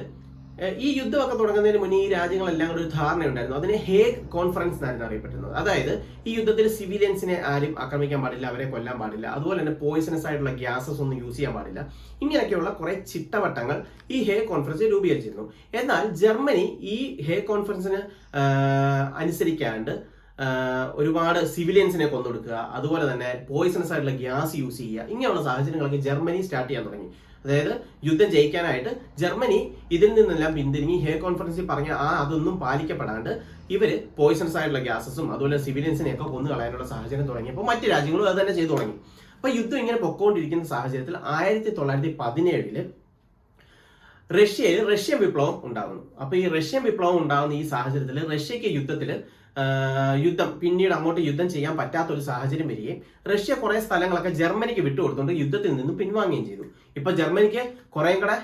ഈ യുദ്ധമൊക്കെ തുടങ്ങുന്നതിന് മുന്നേ ഈ രാജ്യങ്ങളെല്ലാം കൂടെ ഒരു ധാരണയുണ്ടായിരുന്നു. അതിനെ ഹേഗ് കോൺഫറൻസ് എന്നായിരുന്നു അറിയപ്പെട്ടിരുന്നത്. അതായത് ഈ യുദ്ധത്തിൽ സിവിലിയൻസിനെ ആരും ആക്രമിക്കാൻ പാടില്ല അവരെ കൊല്ലാൻ പാടില്ല. അതുപോലെ തന്നെ പോയിസണസ് ആയിട്ടുള്ള ഗ്യാസസ് ഒന്നും യൂസ് ചെയ്യാൻ പാടില്ല. ഇങ്ങനെയൊക്കെയുള്ള കുറെ ചിട്ടവട്ടങ്ങൾ ഈ ഹേഗ് കോൺഫറൻസ് രൂപീകരിച്ചിരുന്നു. എന്നാൽ ജർമ്മനി ഈ ഹേഗ് കോൺഫറൻസിന് അനുസരിക്കാണ്ട് ഒരുപാട് സിവിലിയൻസിനെ കൊന്നൊടുക്കുക അതുപോലെ തന്നെ പോയിസണസ് ആയിട്ടുള്ള ഗ്യാസ് യൂസ് ചെയ്യുക ഇങ്ങനെയുള്ള സാഹചര്യങ്ങളൊക്കെ ജർമ്മനി സ്റ്റാർട്ട് ചെയ്യാൻ തുടങ്ങി. അതായത് യുദ്ധം ജയിക്കാനായിട്ട് ജർമ്മനി ഇതിൽ നിന്നെല്ലാം പിന്തിരിഞ്ഞ് ഹേ കോൺഫറൻസിൽ പറഞ്ഞ ആ അതൊന്നും പാലിക്കപ്പെടാണ്ട് ഇവർ പോയിസൺസ് ആയിട്ടുള്ള ഗ്യാസസും അതുപോലെ സിവിലിയൻസിനെയൊക്കെ കൊന്നു കളയാനുള്ള സാഹചര്യം തുടങ്ങിയപ്പോൾ മറ്റു രാജ്യങ്ങളും അത് തന്നെ ചെയ്തു തുടങ്ങി. അപ്പൊ യുദ്ധം ഇങ്ങനെ പൊക്കോണ്ടിരിക്കുന്ന സാഹചര്യത്തിൽ ആയിരത്തി തൊള്ളായിരത്തി പതിനേഴിൽ റഷ്യയിൽ റഷ്യൻ വിപ്ലവം ഉണ്ടാകുന്നു അപ്പൊ ഈ റഷ്യൻ വിപ്ലവം ഉണ്ടാകുന്ന ഈ സാഹചര്യത്തിൽ റഷ്യക്ക് യുദ്ധത്തിൽ യുദ്ധം പിന്നീട് അങ്ങോട്ട് യുദ്ധം ചെയ്യാൻ പറ്റാത്ത ഒരു സാഹചര്യം വരികയും റഷ്യ കുറേ സ്ഥലങ്ങളൊക്കെ ജർമ്മനിക്ക് വിട്ടുകൊടുത്തുകൊണ്ട് യുദ്ധത്തിൽ നിന്ന് പിൻവാങ്ങുകയും ചെയ്തു. ഇപ്പൊ ജർമ്മനിക്ക് കുറെ കൂടെ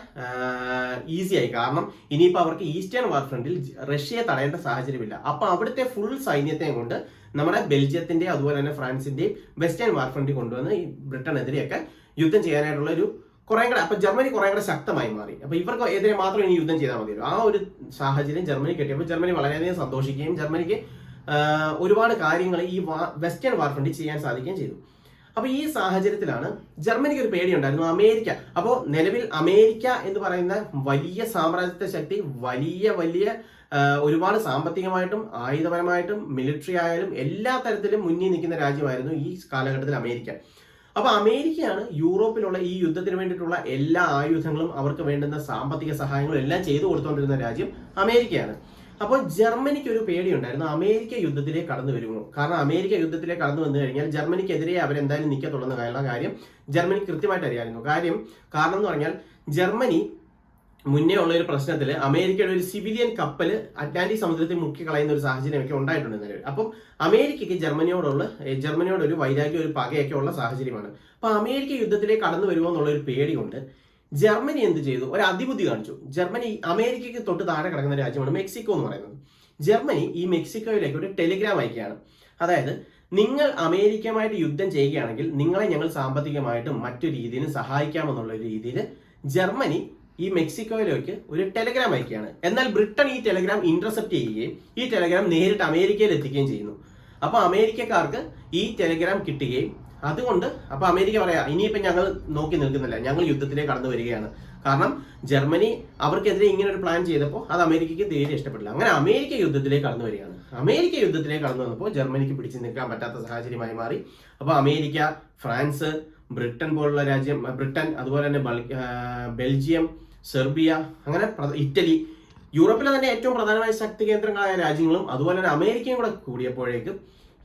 ഈസിയായി കാരണം ഇനിയിപ്പോൾ അവർക്ക് ഈസ്റ്റേൺ വാർ ഫ്രണ്ടിൽ റഷ്യയെ തടയേണ്ട സാഹചര്യമില്ല. അപ്പൊ അവിടുത്തെ ഫുൾ സൈന്യത്തെയും കൊണ്ട് നമ്മുടെ ബെൽജിയത്തിന്റെയും അതുപോലെ തന്നെ ഫ്രാൻസിന്റെയും വെസ്റ്റേൺ വാർ ഫ്രണ്ടിൽ കൊണ്ടുവന്ന് ഈ ബ്രിട്ടനെതിരെയൊക്കെ യുദ്ധം ചെയ്യാനായിട്ടുള്ള ഒരു കുറെ കൂടെ അപ്പൊ ജർമ്മനി കുറെ കൂടെ ശക്തമായി മാറി. അപ്പൊ ഇവർക്ക് എതിരെ മാത്രം ഇനി യുദ്ധം ചെയ്താൽ മതിയല്ലോ. ആ ഒരു സാഹചര്യം ജർമ്മനി കിട്ടിയപ്പോൾ ജർമ്മനി വളരെയധികം സന്തോഷിക്കുകയും ജർമ്മനിക്ക് ഒരുപാട് കാര്യങ്ങൾ ഈ വെസ്റ്റേൺ വാർ ഫ്രണ്ടിൽ ചെയ്യാൻ സാധിക്കുകയും ചെയ്തു. അപ്പൊ ഈ സാഹചര്യത്തിലാണ് ജർമ്മനിക്ക് ഒരു പേടിയുണ്ടായിരുന്നു. അമേരിക്ക അപ്പോൾ നിലവിൽ അമേരിക്ക എന്ന് പറയുന്ന വലിയ സാമ്രാജ്യത്വ ശക്തി വലിയ വലിയ ഒരുപാട് സാമ്പത്തികമായിട്ടും ആയുധപരമായിട്ടും മിലിറ്ററി ആയാലും എല്ലാ തരത്തിലും മുന്നിൽ നിൽക്കുന്ന രാജ്യമായിരുന്നു ഈ കാലഘട്ടത്തിൽ അമേരിക്ക. അപ്പൊ അമേരിക്കയാണ് യൂറോപ്പിലുള്ള ഈ യുദ്ധത്തിന് വേണ്ടിയിട്ടുള്ള എല്ലാ ആയുധങ്ങളും അവർക്ക് വേണ്ടുന്ന സാമ്പത്തിക സഹായങ്ങളും എല്ലാം ചെയ്തു കൊടുത്തുകൊണ്ടിരുന്ന രാജ്യം അമേരിക്കയാണ്. അപ്പോൾ ജർമ്മനിക്ക് ഒരു പേടിയുണ്ടായിരുന്നു. അമേരിക്ക യുദ്ധത്തിലേക്ക് കടന്നു വരുമോ? കാരണം അമേരിക്ക യുദ്ധത്തിലേക്ക് കടന്നു വന്നു കഴിഞ്ഞാൽ ജർമ്മനിക്കെതിരെ അവരെന്തായാലും നിൽക്കത്തുള്ളൂ എന്നുള്ള കാര്യം ജർമ്മനി കൃത്യമായിട്ട് അറിയാമായിരുന്നു. കാര്യം കാരണം എന്ന് പറഞ്ഞാൽ ജർമ്മനി മുന്നേ ഉള്ള ഒരു പ്രശ്നത്തിൽ അമേരിക്കയുടെ ഒരു സിവിലിയൻ കപ്പൽ അറ്റ്ലാന്റിക് സമുദ്രത്തിൽ മുക്കി കളയുന്ന ഒരു സാഹചര്യമൊക്കെ ഉണ്ടായിട്ടുണ്ട് നിലവിൽ അപ്പം അമേരിക്കയ്ക്ക് ജർമ്മനിയോടുള്ള ജർമ്മനിയോട് ഒരു വൈരാഗ്യം ഒരു പകയൊക്കെ ഉള്ള സാഹചര്യമാണ്. അപ്പൊ അമേരിക്ക യുദ്ധത്തിലേക്ക് കടന്നു വരുമോ എന്നുള്ള ഒരു പേടി കൊണ്ട് ജർമ്മനി എന്ത് ചെയ്തു? ഒരു അതിബുദ്ധി കാണിച്ചു. ജർമ്മനി അമേരിക്കയ്ക്ക് തൊട്ട് താഴെ കിടക്കുന്ന രാജ്യമാണ് മെക്സിക്കോ എന്ന് പറയുന്നത്. ജർമ്മനി ഈ മെക്സിക്കോയിലേക്ക് ഒരു ടെലിഗ്രാം അയക്കുകയാണ്. അതായത് നിങ്ങൾ അമേരിക്കയുമായിട്ട് യുദ്ധം ചെയ്യുകയാണെങ്കിൽ നിങ്ങളെ ഞങ്ങൾ സാമ്പത്തികമായിട്ടും മറ്റു രീതിയിലും സഹായിക്കാമെന്നുള്ള രീതിയിൽ ജർമ്മനി ഈ മെക്സിക്കോയിലേക്ക് ഒരു ടെലഗ്രാം അയക്കുകയാണ്. എന്നാൽ ബ്രിട്ടൻ ഈ ടെലഗ്രാം ഇന്റർസെപ്റ്റ് ചെയ്യുകയും ഈ ടെലഗ്രാം നേരിട്ട് അമേരിക്കയിൽ എത്തിക്കുകയും ചെയ്യുന്നു. അപ്പൊ അമേരിക്കക്കാർക്ക് ഈ ടെലഗ്രാം കിട്ടുകയും അതുകൊണ്ട് അപ്പൊ അമേരിക്ക പറയാ ഇനിയിപ്പോ ഞങ്ങൾ നോക്കി നിൽക്കുന്നില്ല. ഞങ്ങൾ യുദ്ധത്തിലേക്ക് കടന്നു വരികയാണ്. കാരണം ജർമ്മനി അവർക്കെതിരെ ഇങ്ങനെ ഒരു പ്ലാൻ ചെയ്തപ്പോൾ അത് അമേരിക്കയ്ക്ക് തീരെ ഇഷ്ടപ്പെട്ടില്ല. അങ്ങനെ അമേരിക്ക യുദ്ധത്തിലേക്ക് കടന്നു വരികയാണ്. അമേരിക്ക യുദ്ധത്തിലേക്ക് കടന്നു വന്നപ്പോൾ ജർമ്മനിക്ക് പിടിച്ചു നിൽക്കാൻ പറ്റാത്ത സാഹചര്യമായി മാറി. അപ്പോൾ അമേരിക്ക ഫ്രാൻസ് ബ്രിട്ടൻ പോലുള്ള രാജ്യം ബ്രിട്ടൻ അതുപോലെ തന്നെ ബെൽജിയം സെർബിയ അങ്ങനെ ഇറ്റലി യൂറോപ്പിലെ തന്നെ ഏറ്റവും പ്രധാനമായ ശക്തി കേന്ദ്രങ്ങളായ രാജ്യങ്ങളും അതുപോലെ തന്നെ അമേരിക്കയും കൂടെ കൂടിയപ്പോഴേക്കും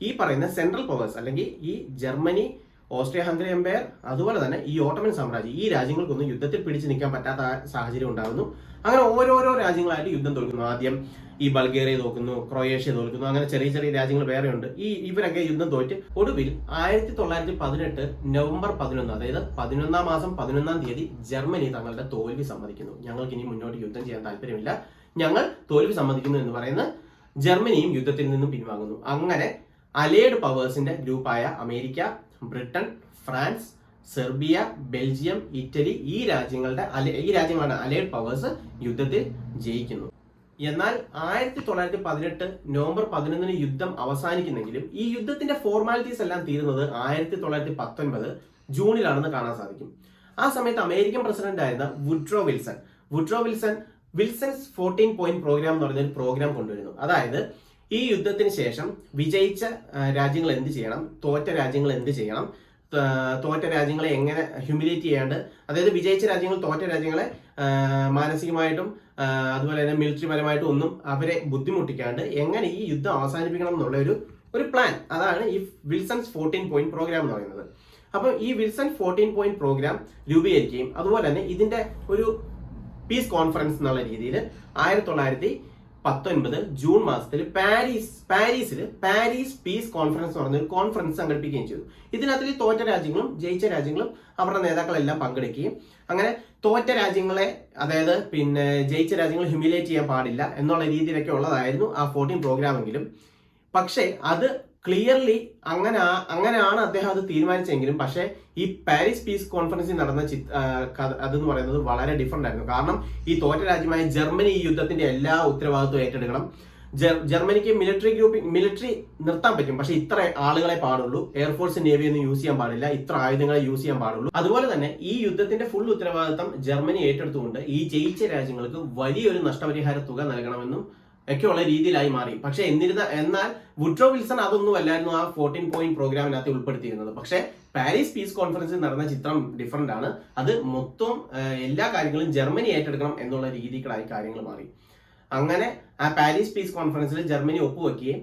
ഈ പറയുന്ന സെൻട്രൽ പവേഴ്സ് അല്ലെങ്കിൽ ഈ ജർമ്മനി ഓസ്ട്രിയ ഹംഗറി എംപയർ അതുപോലെ തന്നെ ഈ ഓട്ടോമൻ സാമ്രാജ്യം ഈ രാജ്യങ്ങൾക്കൊന്നും യുദ്ധത്തിൽ പിടിച്ചു നിൽക്കാൻ പറ്റാത്ത സാഹചര്യം ഉണ്ടാകുന്നു അങ്ങനെ ഓരോരോ രാജ്യങ്ങളായിട്ട് യുദ്ധം തോൽക്കുന്നു. ആദ്യം ഈ ബൾഗേറിയ തോൽക്കുന്നു ക്രൊയേഷ്യ തോൽക്കുന്നു അങ്ങനെ ചെറിയ ചെറിയ രാജ്യങ്ങൾ വേറെയുണ്ട് ഈ ഇവരൊക്കെ യുദ്ധം തോറ്റ് ഒടുവിൽ ആയിരത്തി തൊള്ളായിരത്തി പതിനെട്ട് നവംബർ പതിനൊന്ന് അതായത് പതിനൊന്നാം മാസം പതിനൊന്നാം തീയതി ജർമ്മനി തങ്ങളുടെ തോൽവി സമ്മതിക്കുന്നു. ഞങ്ങൾക്ക് ഇനി മുന്നോട്ട് യുദ്ധം ചെയ്യാൻ താല്പര്യമില്ല. ഞങ്ങൾ തോൽവി സമ്മതിക്കുന്നു എന്ന് പറയുന്ന ജർമ്മനിയും യുദ്ധത്തിൽ നിന്നും പിൻവാങ്ങുന്നു. അങ്ങനെ അലേഡ് പവേഴ്സിന്റെ ഗ്രൂപ്പായ America Britain France Serbia Belgium Italy ഈ രാജ്യങ്ങളുടെ ഈ രാജ്യങ്ങളാണ് അലേഡ് പവേഴ്സ് യുദ്ധത്തിൽ ജയിക്കുന്നു. എന്നാൽ ആയിരത്തി തൊള്ളായിരത്തി പതിനെട്ട് നവംബർ പതിനൊന്നിന് യുദ്ധം അവസാനിക്കുന്നെങ്കിലും ഈ യുദ്ധത്തിന്റെ ഫോർമാലിറ്റീസ് എല്ലാം തീരുന്നത് ആയിരത്തി തൊള്ളായിരത്തി പത്തൊൻപത് ജൂണിലാണെന്ന് കാണാൻ സാധിക്കും. ആ സമയത്ത് അമേരിക്കൻ പ്രസിഡന്റ് ആയിരുന്ന Woodrow Wilson. Woodrow Wilson Wilson's fourteen point program എന്ന് പറഞ്ഞ ഒരു പ്രോഗ്രാം കൊണ്ടുവരുന്നു. അതായത് ഈ യുദ്ധത്തിന് ശേഷം വിജയിച്ച രാജ്യങ്ങൾ എന്ത് ചെയ്യണം? തോറ്റ രാജ്യങ്ങൾ എന്ത് ചെയ്യണം? തോറ്റ രാജ്യങ്ങളെ എങ്ങനെ ഹ്യൂമിലേറ്റ് ചെയ്യാണ്ട് അതായത് വിജയിച്ച രാജ്യങ്ങൾ തോറ്റ രാജ്യങ്ങളെ മാനസികമായിട്ടും അതുപോലെ തന്നെ മിലിറ്ററി പരമായിട്ടും ഒന്നും അവരെ ബുദ്ധിമുട്ടിക്കാണ്ട് എങ്ങനെ ഈ യുദ്ധം അവസാനിപ്പിക്കണം എന്നുള്ള ഒരു ഒരു പ്ലാൻ അതാണ് ഈ വിൽസൺസ് ഫോർട്ടീൻ പോയിന്റ് പ്രോഗ്രാം എന്ന് പറയുന്നത്. അപ്പം ഈ വിൽസൺ ഫോർട്ടീൻ പോയിന്റ് പ്രോഗ്രാം രൂപീകരിക്കുകയും അതുപോലെ തന്നെ ഇതിന്റെ ഒരു പീസ് കോൺഫറൻസ് എന്നുള്ള രീതിയിൽ ആയിരത്തി തൊള്ളായിരത്തി പത്തൊൻപത് ജൂൺ മാസത്തിൽ പാരീസ് പാരീസിൽ പാരീസ് പീസ് കോൺഫറൻസ് എന്ന് പറഞ്ഞൊരു കോൺഫറൻസ് സംഘടിപ്പിക്കുകയും ചെയ്തു. ഇതിനകത്തിൽ തോറ്റ രാജ്യങ്ങളും ജയിച്ച രാജ്യങ്ങളും അവരുടെ നേതാക്കളെല്ലാം പങ്കെടുക്കുകയും അങ്ങനെ തോറ്റ രാജ്യങ്ങളെ അതായത് പിന്നെ ജയിച്ച രാജ്യങ്ങൾ ഹ്യൂമിലേറ്റ് ചെയ്യാൻ പാടില്ല എന്നുള്ള രീതിയിലൊക്കെ ഉള്ളതായിരുന്നു ആ ഫോർട്ടീൻ പ്രോഗ്രാമെങ്കിലും പക്ഷേ അത് ക്ലിയർലി അങ്ങനെ അങ്ങനെയാണ് അദ്ദേഹം അത് തീരുമാനിച്ചെങ്കിലും പക്ഷേ ഈ പാരീസ് പീസ് കോൺഫറൻസിൽ നടന്ന ചിത്- അതെന്ന് പറയുന്നത് വളരെ ഡിഫറെന്റ് ആയിരുന്നു. കാരണം ഈ തോറ്റ രാജ്യമായ ജർമ്മനി ഈ യുദ്ധത്തിന്റെ എല്ലാ ഉത്തരവാദിത്വവും ഏറ്റെടുക്കണം. ജർ- ജർമ്മനിക്ക് മിലിറ്ററി ഗ്രൂപ്പ് മിലിറ്ററി നിർത്താൻ പറ്റും. പക്ഷെ ഇത്ര ആളുകളെ പാടുള്ളൂ. എയർഫോഴ്സ് നേവി ഒന്നും യൂസ് ചെയ്യാൻ പാടില്ല. ഇത്ര ആയുധങ്ങളെ യൂസ് ചെയ്യാൻ പാടുള്ളൂ. അതുപോലെ തന്നെ ഈ യുദ്ധത്തിന്റെ ഫുൾ ഉത്തരവാദിത്തം ജർമ്മനി ഏറ്റെടുത്തുകൊണ്ട് ഈ ജയിച്ച രാജ്യങ്ങൾക്ക് വലിയൊരു നഷ്ടപരിഹാര തുക നൽകണമെന്നും ഒക്കെയുള്ള രീതിയിലായി മാറി. പക്ഷെ എന്നിരുന്ന എന്നാൽ വുഡ്രോ വിൽസൺ അതൊന്നും അല്ലായിരുന്നു ആ ഫോർട്ടീൻ പോയിന്റ് പ്രോഗ്രാമിനകത്ത് ഉൾപ്പെടുത്തിയിരുന്നത്. പക്ഷേ പാരീസ് പീസ് കോൺഫറൻസിൽ നടന്ന ചിത്രം ഡിഫറെന്റ് ആണ്. അത് മൊത്തം എല്ലാ കാര്യങ്ങളും ജർമ്മനി ഏറ്റെടുക്കണം എന്നുള്ള രീതികളായി കാര്യങ്ങൾ മാറി. അങ്ങനെ ആ പാരീസ് പീസ് കോൺഫറൻസിൽ ജർമ്മനി ഒപ്പുവെക്കുകയും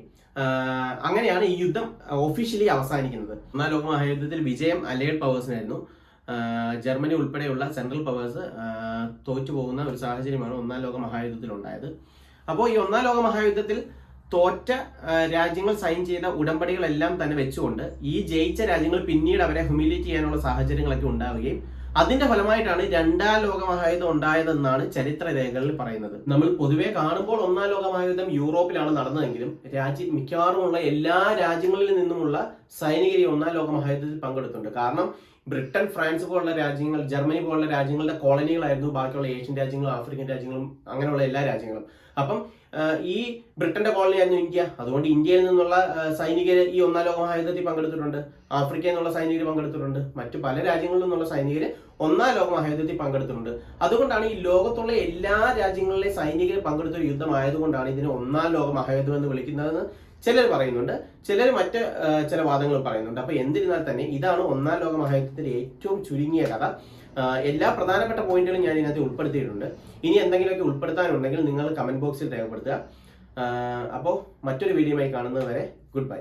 അങ്ങനെയാണ് ഈ യുദ്ധം ഒഫീഷ്യലി അവസാനിക്കുന്നത്. ഒന്നാം ലോക മഹായുദ്ധത്തിൽ വിജയം അലേഡ് പവേഴ്സിനായിരുന്നു. ജർമ്മനി ഉൾപ്പെടെയുള്ള സെൻട്രൽ പവേഴ്സ് തോറ്റു പോകുന്ന ഒരു സാഹചര്യമാണ് ഒന്നാം ലോക മഹായുദ്ധത്തിൽ ഉണ്ടായത് അപ്പോൾ ഈ ഒന്നാം ലോക മഹായുദ്ധത്തിൽ തോറ്റ രാജ്യങ്ങൾ സൈൻ ചെയ്ത ഉടമ്പടികളെല്ലാം തന്നെ വെച്ചുകൊണ്ട് ഈ ജയിച്ച രാജ്യങ്ങൾ പിന്നീട് അവരെ ഹ്യൂമിലേറ്റ് ചെയ്യാനുള്ള സാഹചര്യങ്ങളൊക്കെ ഉണ്ടാവുകയും അതിന്റെ ഫലമായിട്ടാണ് രണ്ടാം ലോക മഹായുദ്ധം ഉണ്ടായതെന്നാണ് ചരിത്ര രേഖകളിൽ പറയുന്നത്. നമ്മൾ പൊതുവെ കാണുമ്പോൾ ഒന്നാം ലോക മഹായുദ്ധം യൂറോപ്പിലാണ് നടന്നതെങ്കിലും രാജ്യ മിക്കവാറുമുള്ള എല്ലാ രാജ്യങ്ങളിൽ നിന്നുമുള്ള സൈനികർ ഒന്നാം ലോക മഹായുദ്ധത്തിൽ പങ്കെടുത്തിട്ടുണ്ട്. കാരണം ബ്രിട്ടൻ ഫ്രാൻസ് പോലുള്ള രാജ്യങ്ങൾ ജർമ്മനി പോലുള്ള രാജ്യങ്ങളുടെ കോളനികളായിരുന്നു ബാക്കിയുള്ള ഏഷ്യൻ രാജ്യങ്ങളും ആഫ്രിക്കൻ രാജ്യങ്ങളും അങ്ങനെയുള്ള എല്ലാ രാജ്യങ്ങളും. അപ്പം ഈ ബ്രിട്ടന്റെ കോളനിയായിരുന്നു ഇന്ത്യ. അതുകൊണ്ട് ഇന്ത്യയിൽ നിന്നുള്ള സൈനികർ ഈ ഒന്നാം ലോക മഹായുദ്ധത്തിൽ പങ്കെടുത്തിട്ടുണ്ട്. ആഫ്രിക്കയിൽ നിന്നുള്ള സൈനികർ പങ്കെടുത്തിട്ടുണ്ട്. മറ്റു പല രാജ്യങ്ങളിൽ നിന്നുള്ള സൈനികർ ഒന്നാം ലോക മഹായുദ്ധത്തിൽ പങ്കെടുത്തിട്ടുണ്ട്. അതുകൊണ്ടാണ് ഈ ലോകത്തുള്ള എല്ലാ രാജ്യങ്ങളിലെ സൈനികർ പങ്കെടുത്ത ഒരു യുദ്ധമായതുകൊണ്ടാണ് ഇതിനെ ഒന്നാം ലോക മഹായുദ്ധം എന്ന് വിളിക്കുന്നതെന്ന് ചിലർ പറയുന്നുണ്ട് ചിലർ മറ്റ് ചില വാദങ്ങൾ പറയുന്നുണ്ട്. അപ്പൊ എന്തിരുന്നാൽ തന്നെ ഇതാണ് ഒന്നാം ലോക മഹായുദ്ധത്തിലെ ഏറ്റവും ചുരുങ്ങിയ കഥ. എല്ലാ പ്രധാനപ്പെട്ട പോയിന്റുകളും ഞാൻ ഇതിനകത്ത് ഉൾപ്പെടുത്തിയിട്ടുണ്ട്. ഇനി എന്തെങ്കിലുമൊക്കെ ഉൾപ്പെടുത്താനുണ്ടെങ്കിൽ നിങ്ങൾ കമന്റ് ബോക്സിൽ രേഖപ്പെടുത്തുക. അപ്പോൾ മറ്റൊരു വീഡിയോയുമായി കാണുന്നത് വരെ ഗുഡ് ബൈ.